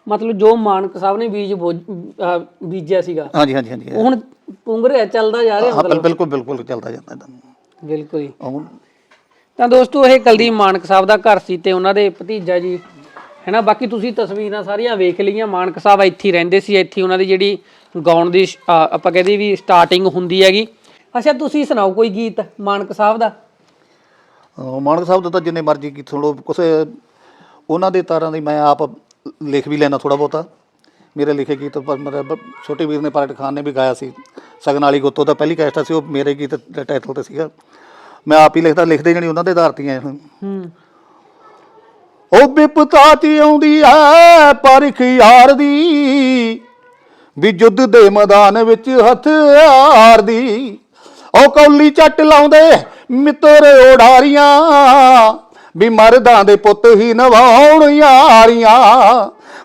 ਮਤਲਬ ਜੋ ਮਾਨਕ ਸਾਹਿਬ ਨੇ ਬੀਜ ਬੀਜਿਆ ਸੀਗਾ। ਹਾਂਜੀ ਹਾਂਜੀ ਹਾਂਜੀ। ਹੁਣ ਪੁੰਗ ਰਿਹਾ ਚੱਲਦਾ ਜਾ ਰਿਹਾ ਬਿਲਕੁਲ ਬਿਲਕੁਲ ਚੱਲਦਾ ਜਾਂਦਾ ਬਿਲਕੁਲ ਹੀ ਤਾਂ ਦੋਸਤੋ ਇਹ ਕੁਲਦੀਪ ਮਾਨਕ ਸਾਹਿਬ ਦਾ ਘਰ ਸੀ ਤੇ ਉਹਨਾਂ ਦੇ ਭਤੀਜਾ ਜੀ ਹੈਨਾ ਬਾਕੀ ਤੁਸੀਂ ਤਸਵੀਰਾਂ ਸਾਰੀਆਂ ਵੇਖ ਲਈਆਂ। ਮਾਨਕ ਸਾਹਿਬ ਇੱਥੇ ਹੀ ਰਹਿੰਦੇ ਸੀ। ਇੱਥੇ ਉਹਨਾਂ ਦੀ ਜਿਹੜੀ ਗਾਉਣ ਦੀ ਸ਼- ਅ, ਆਪਾਂ ਕਹਦੇ ਵੀ ਸਟਾਰਟਿੰਗ ਹੁੰਦੀ ਹੈਗੀ। ਅੱਛਾ ਤੁਸੀਂ ਸੁਣਾਓ ਕੋਈ ਗੀਤ ਮਾਨਕ ਸਾਹਿਬ ਦਾ? ਅਹ ਮਾਨਕ ਸਾਹਿਬ ਦਾ ਤਾਂ ਜਿੰਨੇ ਮਰਜ਼ੀ ਗੀਤ ਸੁਣ ਲਓ। ਕੁਛ ਉਹਨਾਂ ਦੇ ਤਾਰਾਂ ਦੀ ਮੈਂ ਆਪ ਲਿਖ ਵੀ ਲੈਣਾ ਥੋੜਾ ਬਹੁਤਾ। ਮੇਰੇ ਲਿਖੇ ਗੀਤ ਪਰ ਮੇਰੇ ਬ- ਛੋਟੇ ਵੀਰ ਨੇ ਪਾਰਟ ਖਾਨ ਨੇ ਵੀ ਗਾਇਆ ਸੀ। ਸਗਨ ਵਾਲੀ ਗੁੱਤੋ ਦਾ ਪਹਿਲੀ ਕੈਸਟ ਸੀ। ਉਹ ਮੇਰੇ ਗੀਤ ਦੇ ਟਾਈਟਲ ਤੇ ਸੀਗਾ। ਮੈਂ ਆਪ ਹੀ ਲਿਖਦਾ ਲਿਖਦੇ ਜਣੀ ਉਹਨਾਂ ਦੇ ਆਧਾਰ ਤੇ ਹੀ ਆਏ ਹੂੰ। ਉਹ ਵਿਪਤਾ ਤੀ ਆਉਂਦੀ ਐ ਪਰਖ ਯਾਰ ਦੀ ਵੀ ਜੁੱਧ ਦੇ ਮੈਦਾਨ ਵਿੱਚ ਹਥਿਆਰ ਦੀ ਉਹ ਕੌਲੀ ਚੱਟ ਲਾਉਂਦੇ ਮਿੱਤਰ ਉਡਾਰੀਆਂ ਵੀ ਮਰਦਾਂ ਦੇ ਪੁੱਤ ਹੀ ਨਵਾਉਣ ਯਾਰੀਆਂ।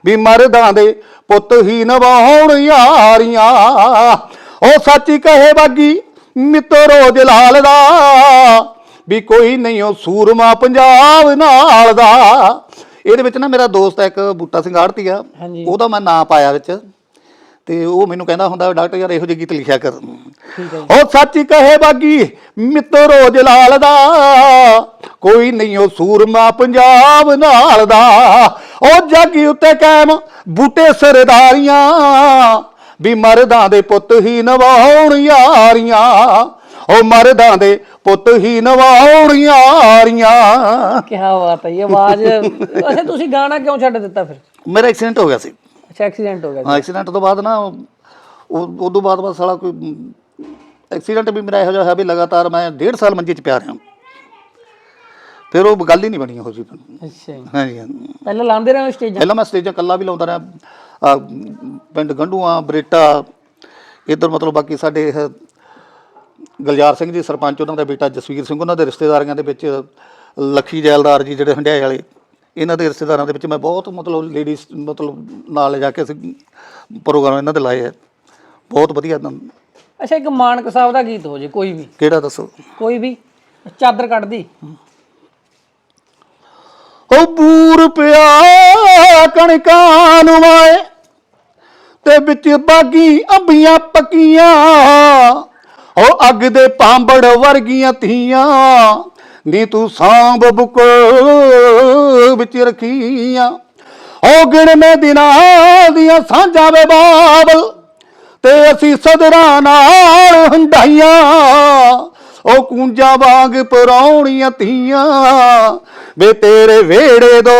ਵੀ ਮਰਦਾਂ ਦੇ ਪੁੱਤ ਹੀ ਨਵਾਉਣ ਯਾਰੀਆਂ। ਉਹ ਸੱਚ ਕਹੇ ਬਾਗੀ ਮਿੱਤਰੋ ਜਲਾਲ ਦਾ। ਵੀ ਕੋਈ ਨਹੀਂ ਉਹ ਸੂਰਮਾ ਪੰਜਾਬ ਨਾਲ ਦਾ। ਇਹਦੇ ਵਿੱਚ ਨਾ ਮੇਰਾ ਦੋਸਤ ਹੈ ਇੱਕ ਬੂਟਾ ਸਿੰਘ ਆੜਤੀ ਆ। ਹਾਂਜੀ। ਉਹਦਾ ਮੈਂ ਨਾਂ ਪਾਇਆ ਵਿੱਚ। ਤੇ ਉਹ ਮੈਨੂੰ ਕਹਿੰਦਾ ਹੁੰਦਾ ਡਾਕਟਰ ਯਾਰ ਇਹੋ ਜਿਹੇ ਗੀਤ ਲਿਖਿਆ ਕਰ। ਠੀਕ ਹੈ ਉਹ ਸੱਚ ਕਹੇ ਬਾਗੀ ਮਿੱਤਰੋ ਜਲਾਲ ਦਾ। ਕੋਈ ਨਹੀਂ ਉਹ ਸੂਰਮਾ ਪੰਜਾਬ ਨਾਲ ਦਾ। ਉਹ ਜਾਗੀ ਉੱਤੇ ਕਾਇਮ ਬੂਟੇ ਸਰਦਾਰੀਆਂ। ਵੀ ਮਰਦਾਂ ਦੇ ਪੁੱਤ ਹੀ ਨਵਾਉਣ ਯਾਰੀਆਂ ਉਹ ਮਰਦਾਂ ਦੇ ਪੁੱਤ ਹੀ ਨਵਾਉਣ ਯਾਰੀਆਂ ਕੀ ਬਾਤ ਹੈ ਇਹ ਆਵਾਜ਼ ਅੱਛਾ ਤੁਸੀਂ ਗਾਣਾ ਕਿਉਂ ਛੱਡ ਦਿੱਤਾ ਫਿਰ? ਮੇਰਾ ਐਕਸੀਡੈਂਟ ਹੋ ਗਿਆ ਸੀ। ਅੱਛਾ ਐਕਸੀਡੈਂਟ ਹੋ ਗਿਆ ਹਾਂ ਐਕਸੀਡੈਂਟ ਤੋਂ ਬਾਅਦ ਨਾ ਉਹ ਉਦੋਂ ਬਾਅਦ ਬਸ ਸਾਲਾ ਕੋਈ ਐਕਸੀਡੈਂਟ ਵੀ ਮੇਰਾ ਇਹੋ ਜਿਹਾ ਹੈ ਵੀ ਲਗਾਤਾਰ ਮੈਂ ਡੇਢ ਸਾਲ ਮੰਜੇ 'ਚ ਪਿਆ ਰਿਹਾ। ਫਿਰ ਉਹ ਗੱਲ ਹੀ ਨਹੀਂ ਬਣੀ ਉਹ ਜੀ ਅੱਛਾ ਹਾਂਜੀ ਪਹਿਲਾਂ ਲਾਉਂਦੇ ਰਹੇ ਸਟੇਜਾਂ? ਪਹਿਲਾਂ ਮੈਂ ਸਟੇਜਾਂ ਕੱਲਾ ਵੀ ਲਾਉਂਦਾ ਰਿਹਾ। ਆਹ, ਪਿੰਡ ਗੰਡੂਆਂ ਬਰੇਟਾ ਇੱਧਰ ਮਤਲਬ ਬਾਕੀ ਸਾਡੇ ਇਹ ਗਲਜਾਰ ਸਿੰਘ ਜੀ ਸਰਪੰਚ ਉਹਨਾਂ ਦਾ ਬੇਟਾ ਜਸਵੀਰ ਸਿੰਘ ਉਹਨਾਂ ਦੇ ਰਿਸ਼ਤੇਦਾਰੀਆਂ ਦੇ ਵਿੱਚ ਲੱਖੀ ਜੈਲਦਾਰ ਜੀ ਜਿਹੜੇ ਹੰਡਿਆਏ ਵਾਲੇ ਇਹਨਾਂ ਦੇ ਰਿਸ਼ਤੇਦਾਰਾਂ ਦੇ ਵਿੱਚ ਮੈਂ ਬਹੁਤ ਮਤਲਬ ਲੇਡੀਜ਼ ਮਤਲਬ ਨਾਲ ਲੈ ਜਾ ਕੇ ਅਸੀਂ ਪ੍ਰੋਗਰਾਮ ਇਹਨਾਂ ਦੇ ਲਾਏ ਆ। ਬਹੁਤ ਵਧੀਆ ਨੂੰ। ਅੱਛਾ ਇੱਕ ਮਾਨਕ ਸਾਹਿਬ ਦਾ ਗੀਤ ਹੋ ਜੇ ਕੋਈ ਵੀ। ਕਿਹੜਾ ਦੱਸੋ? ਕੋਈ ਵੀ ਚਾਦਰ ਕੱਢਦੀ। ਉਹ ਬੂਰ ਪਿਆ ਕਣਕਾਂ ਨੂੰ ਵਾਏ ਤੇ ਵਿੱਚ ਬਾਗੀ ਅੰਬੀਆਂ ਪੱਕੀਆਂ। ਉਹ ਅੱਗ ਦੇ ਪਾਂਬੜ ਵਰਗੀਆਂ ਧੀਆਂ, ਨੀ ਤੂੰ ਸਾਂਭ ਬੁਕ ਵਿੱਚ ਰੱਖੀਆਂ। ਉਹ ਗਿਣਵੇਂ ਦਿਨਾਂ ਦੀਆਂ ਸਾਂਝਾਂ ਵੇ ਬਾਬਲ, ਤੇ ਅਸੀਂ ਸਦਰਾਂ ਨਾਲ ਹੰਡਾਈਆਂ ਉਹ ਕੁੰਜਾਂ ਵਾਂਗ ਪਰੌਣੀਆਂ ਧੀਆਂ, ਵੇ ਤੇਰੇ ਵੇੜੇ ਦੋ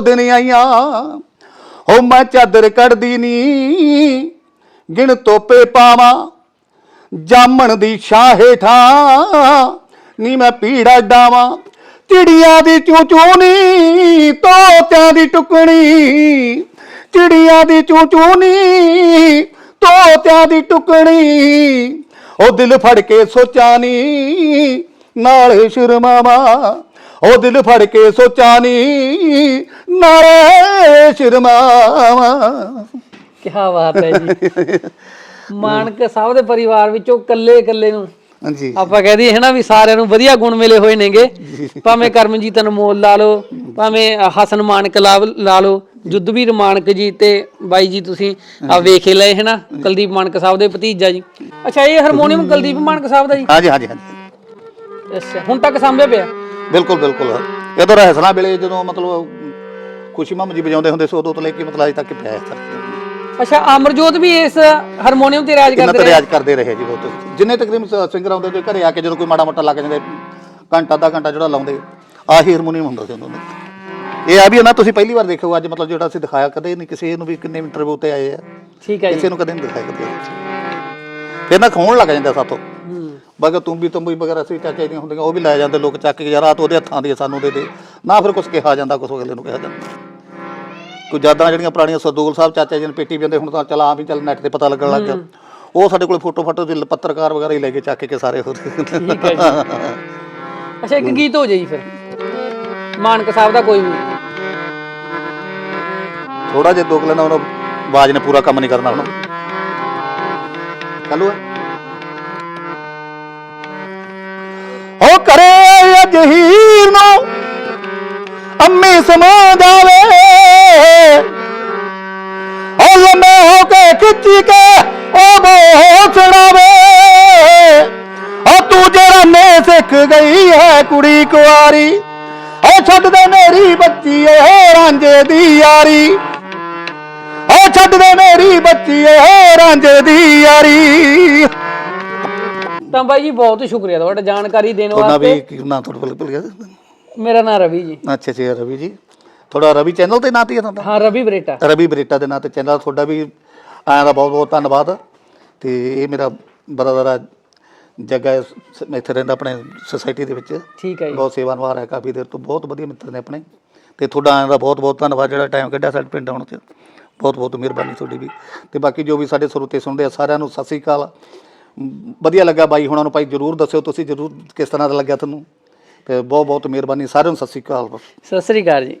ਦਿਨ ਆਈਆਂ। ਹੋ ਮੈਂ ਚਾਦਰ ਕੱਢਦੀ ਨੀ, ਗਿਣ ਤੋਪੇ ਪਾਵਾਂ। ਜਾਮਣ ਦੀ ਛਾਂ ਹੇਠਾਂ ਨੀ ਮੈਂ ਪੀੜਾ ਡਾਵਾਂ। ਚਿੜੀਆਂ ਦੀ ਚੂੰ ਚੂਨੀ ਤੋਤਿਆਂ ਦੀ ਟੁਕਣੀ। ਚਿੜੀਆਂ ਦੀ ਚੂੰ ਚੂਨੀ ਤੋਤਿਆਂ ਦੀ ਟੁਕਣੀ। ਉਹ ਦਿਲ ਫੜ ਕੇ ਸੋਚਾਂ ਨੀ ਨਾਲੇ ਸ਼ਰਮਾਵਾ। ਉਹ ਦਿਲ ਫੜ ਕੇ ਸੋਚਾਂ ਨੀ ਨਾਲੇ ਸ਼ਰਮਾਵਾ। ਕੀ ਬਾਤ ਹੈ ਜੀ। ਮਾਨਕ ਸਾਹਿਬ ਦੇ ਪਰਿਵਾਰ ਵਿੱਚੋਂ ਕੱਲੇ ਕੱਲੇ ਨੂੰ ਹਾਂਜੀ। ਆਪਾਂ ਕਹਦੇ ਹੈ ਨਾ ਵੀ ਸਾਰਿਆਂ ਨੂੰ ਵਧੀਆ ਗੁਣ ਮਿਲੇ ਹੋਏ ਨੇਗੇ। ਭਾਵੇਂ ਕਰਮਜੀਤ ਅਨਮੋਲ ਲਾ ਲਓ ਭਾਵੇਂ ਹਸਨ ਮਾਨਕ ਲਾ ਲਾ ਲਓ ਜੁੱਧਵੀਰ ਮਾਨਕ ਜੀ ਤੇ ਬਾਈ ਜੀ ਤੁਸੀਂ ਆ ਵੇਖ ਲਏ ਹੈ ਨਾ? ਕੁਲਦੀਪ ਮਾਨਕ ਸਾਹਿਬ ਦੇ ਭਤੀਜਾ ਜੀ। ਅੱਛਾ ਇਹ ਹਾਰਮੋਨੀਅਮ ਕੁਲਦੀਪ ਮਾਨਕ ਸਾਹਿਬ ਦਾ ਜੀ? ਹਾਂਜੀ ਹਾਂਜੀ ਹਾਂਜੀ। ਅੱਛਾ ਹੁਣ ਤੱਕ ਸਾਂਭਿਆ ਪਿਆ? ਬਿਲਕੁਲ ਬਿਲਕੁਲ। ਇਧਰ ਹਸਨਾ ਵੇਲੇ ਜਦੋਂ ਮਤਲਬ ਖੁਸ਼ੀ ਮਾਮ ਜੀ ਵਜਾਉਂਦੇ ਹੁੰਦੇ ਸੀ ਉਦੋਂ ਤੋਂ ਲੈ ਕੇ ਮਤਲਬ ਅਜੇ ਤੱਕ ਪਿਆ ਹੈ ਸਰ ਅੱਛਾ ਅਮਰਜੋਤ ਵੀ ਇਸ ਹਾਰਮੋਨੀਅਮ ਤੇ ਰਾਜ ਇਹਨਾਂ ਕਰਦੇ ਤੇ ਰਹੇ? ਰਿਆਜ਼ ਕਰਦੇ ਰਹੇ ਜੀ ਬਹੁਤ। ਜਿੰਨੇ ਤਕਰੀਬਨ ਸਿੰਗਰ ਆਉਂਦੇ ਤੇ ਘਰੇ ਆ ਕੇ ਜਦੋਂ ਕੋਈ ਮਾੜਾ ਮੋਟਾ ਲੱਗ ਜਾਂਦੇ ਘੰਟਾ ਅੱਧਾ ਘੰਟਾ ਜਿਹੜਾ ਲਾਉਂਦੇ ਆਹੀ ਹਾਰਮੋਨੀਅਮ ਹੁੰਦਾ ਸੀ ਉਹਨਾਂ ਦਾ। ਇਹ ਆ ਵੀ ਨਾ ਤੁਸੀਂ ਪਹਿਲੀ ਵਾਰ ਦੇਖੋ ਅੱਜ ਮਤਲਬ ਜਿਹੜਾ ਅਸੀਂ ਦਿਖਾਇਆ ਕਦੇ ਨਹੀਂ ਕਿਸੇ ਨੂੰ ਵੀ ਕਿੰਨੇ ਇੰਟਰਵਿਊ ਤੇ ਆਏ ਆ। ਠੀਕ ਹੈ ਜੀ। ਕਿਸੇ ਨੂੰ ਕਦੇ ਨਹੀਂ ਦਿਖਾਇਆ ਕਦੇ ਫਿਰ ਨਾ ਖੋਣ ਲੱਗ ਜਾਂਦਾ ਸਾਤੋਂ ਬਗਾ ਤੂੰ ਵੀ ਤੰਬੂ ਵਗੈਰਾ ਸੀ ਚਾਚੇ ਦੀਆਂ ਹੁੰਦੀਆਂ ਉਹ ਵੀ ਲੈ ਜਾਂਦੇ ਲੋਕ ਚੱਕ ਕੇ ਯਾਰ ਆ ਤਾਂ ਉਹਦੇ ਹੱਥਾਂ ਦੀ ਸਾਨੂੰ ਦੇ ਦੇ। ਨਾ ਫਿਰ ਕੁਝ ਕਿਹਾ ਜਾਂਦਾ ਕੁਝ ਅਗਲੇ ਨੂੰ ਕਿਹਾ ਜਾਂਦਾ। ਕੋਈ ਯਾਦਾਂ ਜਿਹੜੀਆਂ ਪੁਰਾਣੀਆਂ ਸਰਦੂਲ ਸਾਹਿਬ ਚਾਚਾ ਜੀ ਨੇ ਪੇਟੀ ਜਾਂਦੇ ਹੁਣ ਤਾਂ ਚਲ ਆ ਵੀ ਚੱਲ ਨੈਟ ਤੇ ਪਤਾ ਲੱਗਣ ਲੱਗ ਗਿਆ। ਉਹ ਸਾਡੇ ਕੋਲ ਫੋਟੋ ਫੋਟੋ ਤੇ ਪੱਤਰਕਾਰ ਵਗੈਰਾ ਹੀ ਲੈ ਕੇ ਚੱਕ ਕੇ ਸਾਰੇ ਹੋਰ ਠੀਕ ਹੈ ਜੀ। ਅੱਛਾ ਇੱਕ ਗੀਤ ਹੋ ਜਾਈ ਫਿਰ। ਮਾਨਕ ਸਾਹਿਬ ਦਾ ਕੋਈ ਵੀ ਥੋੜਾ ਜਿਹਾ ਦੁੱਖ ਲੈਣਾ ਉਹਨਾਂ ਆਵਾਜ਼ ਨੇ ਪੂਰਾ ਕੰਮ ਨਹੀਂ ਕਰਨਾ ਹੁਣ। ਚੱਲੂ ਹੋ ਕਰੇ ਅਜ ਨੂੰ, ਅੰਮੀ ਸਮਾ ਜਾਵੇ। ਹੋ ਲੰਮੇ ਹੋ ਕੇ ਖਿੱਚੀ ਕੇ ਉਹ ਬੋ ਛੜਾਵੇ ਹੋ ਤੂੰ ਜਿਹੜਾ ਨੇ ਸਿੱਖ ਗਈ ਹੈ ਕੁੜੀ ਕੁਆਰੀ ਉਹ ਛੱਡ ਦੇ ਮੇਰੀ ਬੱਚੀ ਏ ਰਾਂਝੇ ਦੀ ਯਾਰੀ। ਉਹ ਛੱਡ ਦੇ ਮੇਰੀ ਬੱਚੀ ਏ ਰਾਂਝੇ ਦੀ ਯਾਰੀ। ਤਾਂ ਬਾਈ ਜੀ ਬਹੁਤ ਸ਼ੁਕਰੀਆ ਤੁਹਾਡਾ ਜਾਣਕਾਰੀ ਦੇਣ ਤੁਹਾਡਾ ਵੀ ਵਾਸਤੇ। ਕੀ ਨਾਂ ਤੁਹਾਡਾ ਭੁੱਲ ਭੁੱਲ ਗਿਆ? ਮੇਰਾ ਨਾਮ ਰਵੀ ਜੀ। ਅੱਛਾ ਅੱਛਾ ਰਵੀ ਜੀ। ਤੁਹਾਡਾ ਰਵੀ ਚੈਨਲ ਤੇ ਨਾਂ ਤੇ ਹੈ ਤੁਹਾਡਾ? ਹਾਂ ਰਵੀ ਬਰੇਟਾ। ਰਵੀ ਬਰੇਟਾ ਦੇ ਨਾਂ ਤੇ ਚੈਨਲ ਤੁਹਾਡਾ ਵੀ ਆਇਆਂ ਦਾ ਬਹੁਤ ਬਹੁਤ ਧੰਨਵਾਦ। ਤੇ ਇਹ ਮੇਰਾ ਬਰਦਰ ਆ ਜੱਗਾ ਹੈ, ਸ- ਇੱਥੇ ਰਹਿੰਦਾ ਆਪਣੇ ਸੁਸਾਇਟੀ ਦੇ ਵਿੱਚ। ਠੀਕ ਹੈ ਜੀ। ਬਹੁਤ ਸੇਵਾ ਨਿਭਾ ਰਿਹਾ ਕਾਫੀ ਦੇਰ ਤੋਂ ਬਹੁਤ ਵਧੀਆ ਮਿੱਤਰ ਨੇ ਆਪਣੇ। ਤੇ ਤੁਹਾਡਾ ਆਇਆਂ ਦਾ ਬਹੁਤ ਬਹੁਤ ਧੰਨਵਾਦ ਜਿਹੜਾ ਟਾਈਮ ਕੱਢਿਆ ਸਾਡੇ ਪਿੰਡ ਆਉਣ ਤੇ ਬਹੁਤ ਬਹੁਤ ਮਿਹਰਬਾਨੀ ਤੁਹਾਡੀ ਵੀ। ਤੇ ਬਾਕੀ ਜੋ ਵੀ ਸਾਡੇ ਸਰੋਤੇ ਸੁਣਦੇ ਆ, ਸਾਰਿਆਂ ਨੂੰ ਸਤਿ ਸ੍ਰੀ ਅਕਾਲ। ਵਧੀਆ ਲੱਗਾ ਬਾਈ ਹੁਣਾਂ ਨੂੰ, ਭਾਈ ਜਰੂਰ ਦੱਸਿਓ ਤੁਸੀਂ ਜਰੂਰ ਕਿਸ ਤਰ੍ਹਾਂ ਦਾ ਲੱਗਿਆ ਤੁਹਾਨੂੰ। ਤੇ ਬਹੁਤ ਬਹੁਤ ਮਿਹਰਬਾਨੀ, ਸਾਰਿਆਂ ਨੂੰ ਸਤਿ ਸ੍ਰੀ ਅਕਾਲ। ਸਤਿ ਸ੍ਰੀ ਅਕਾਲ ਜੀ।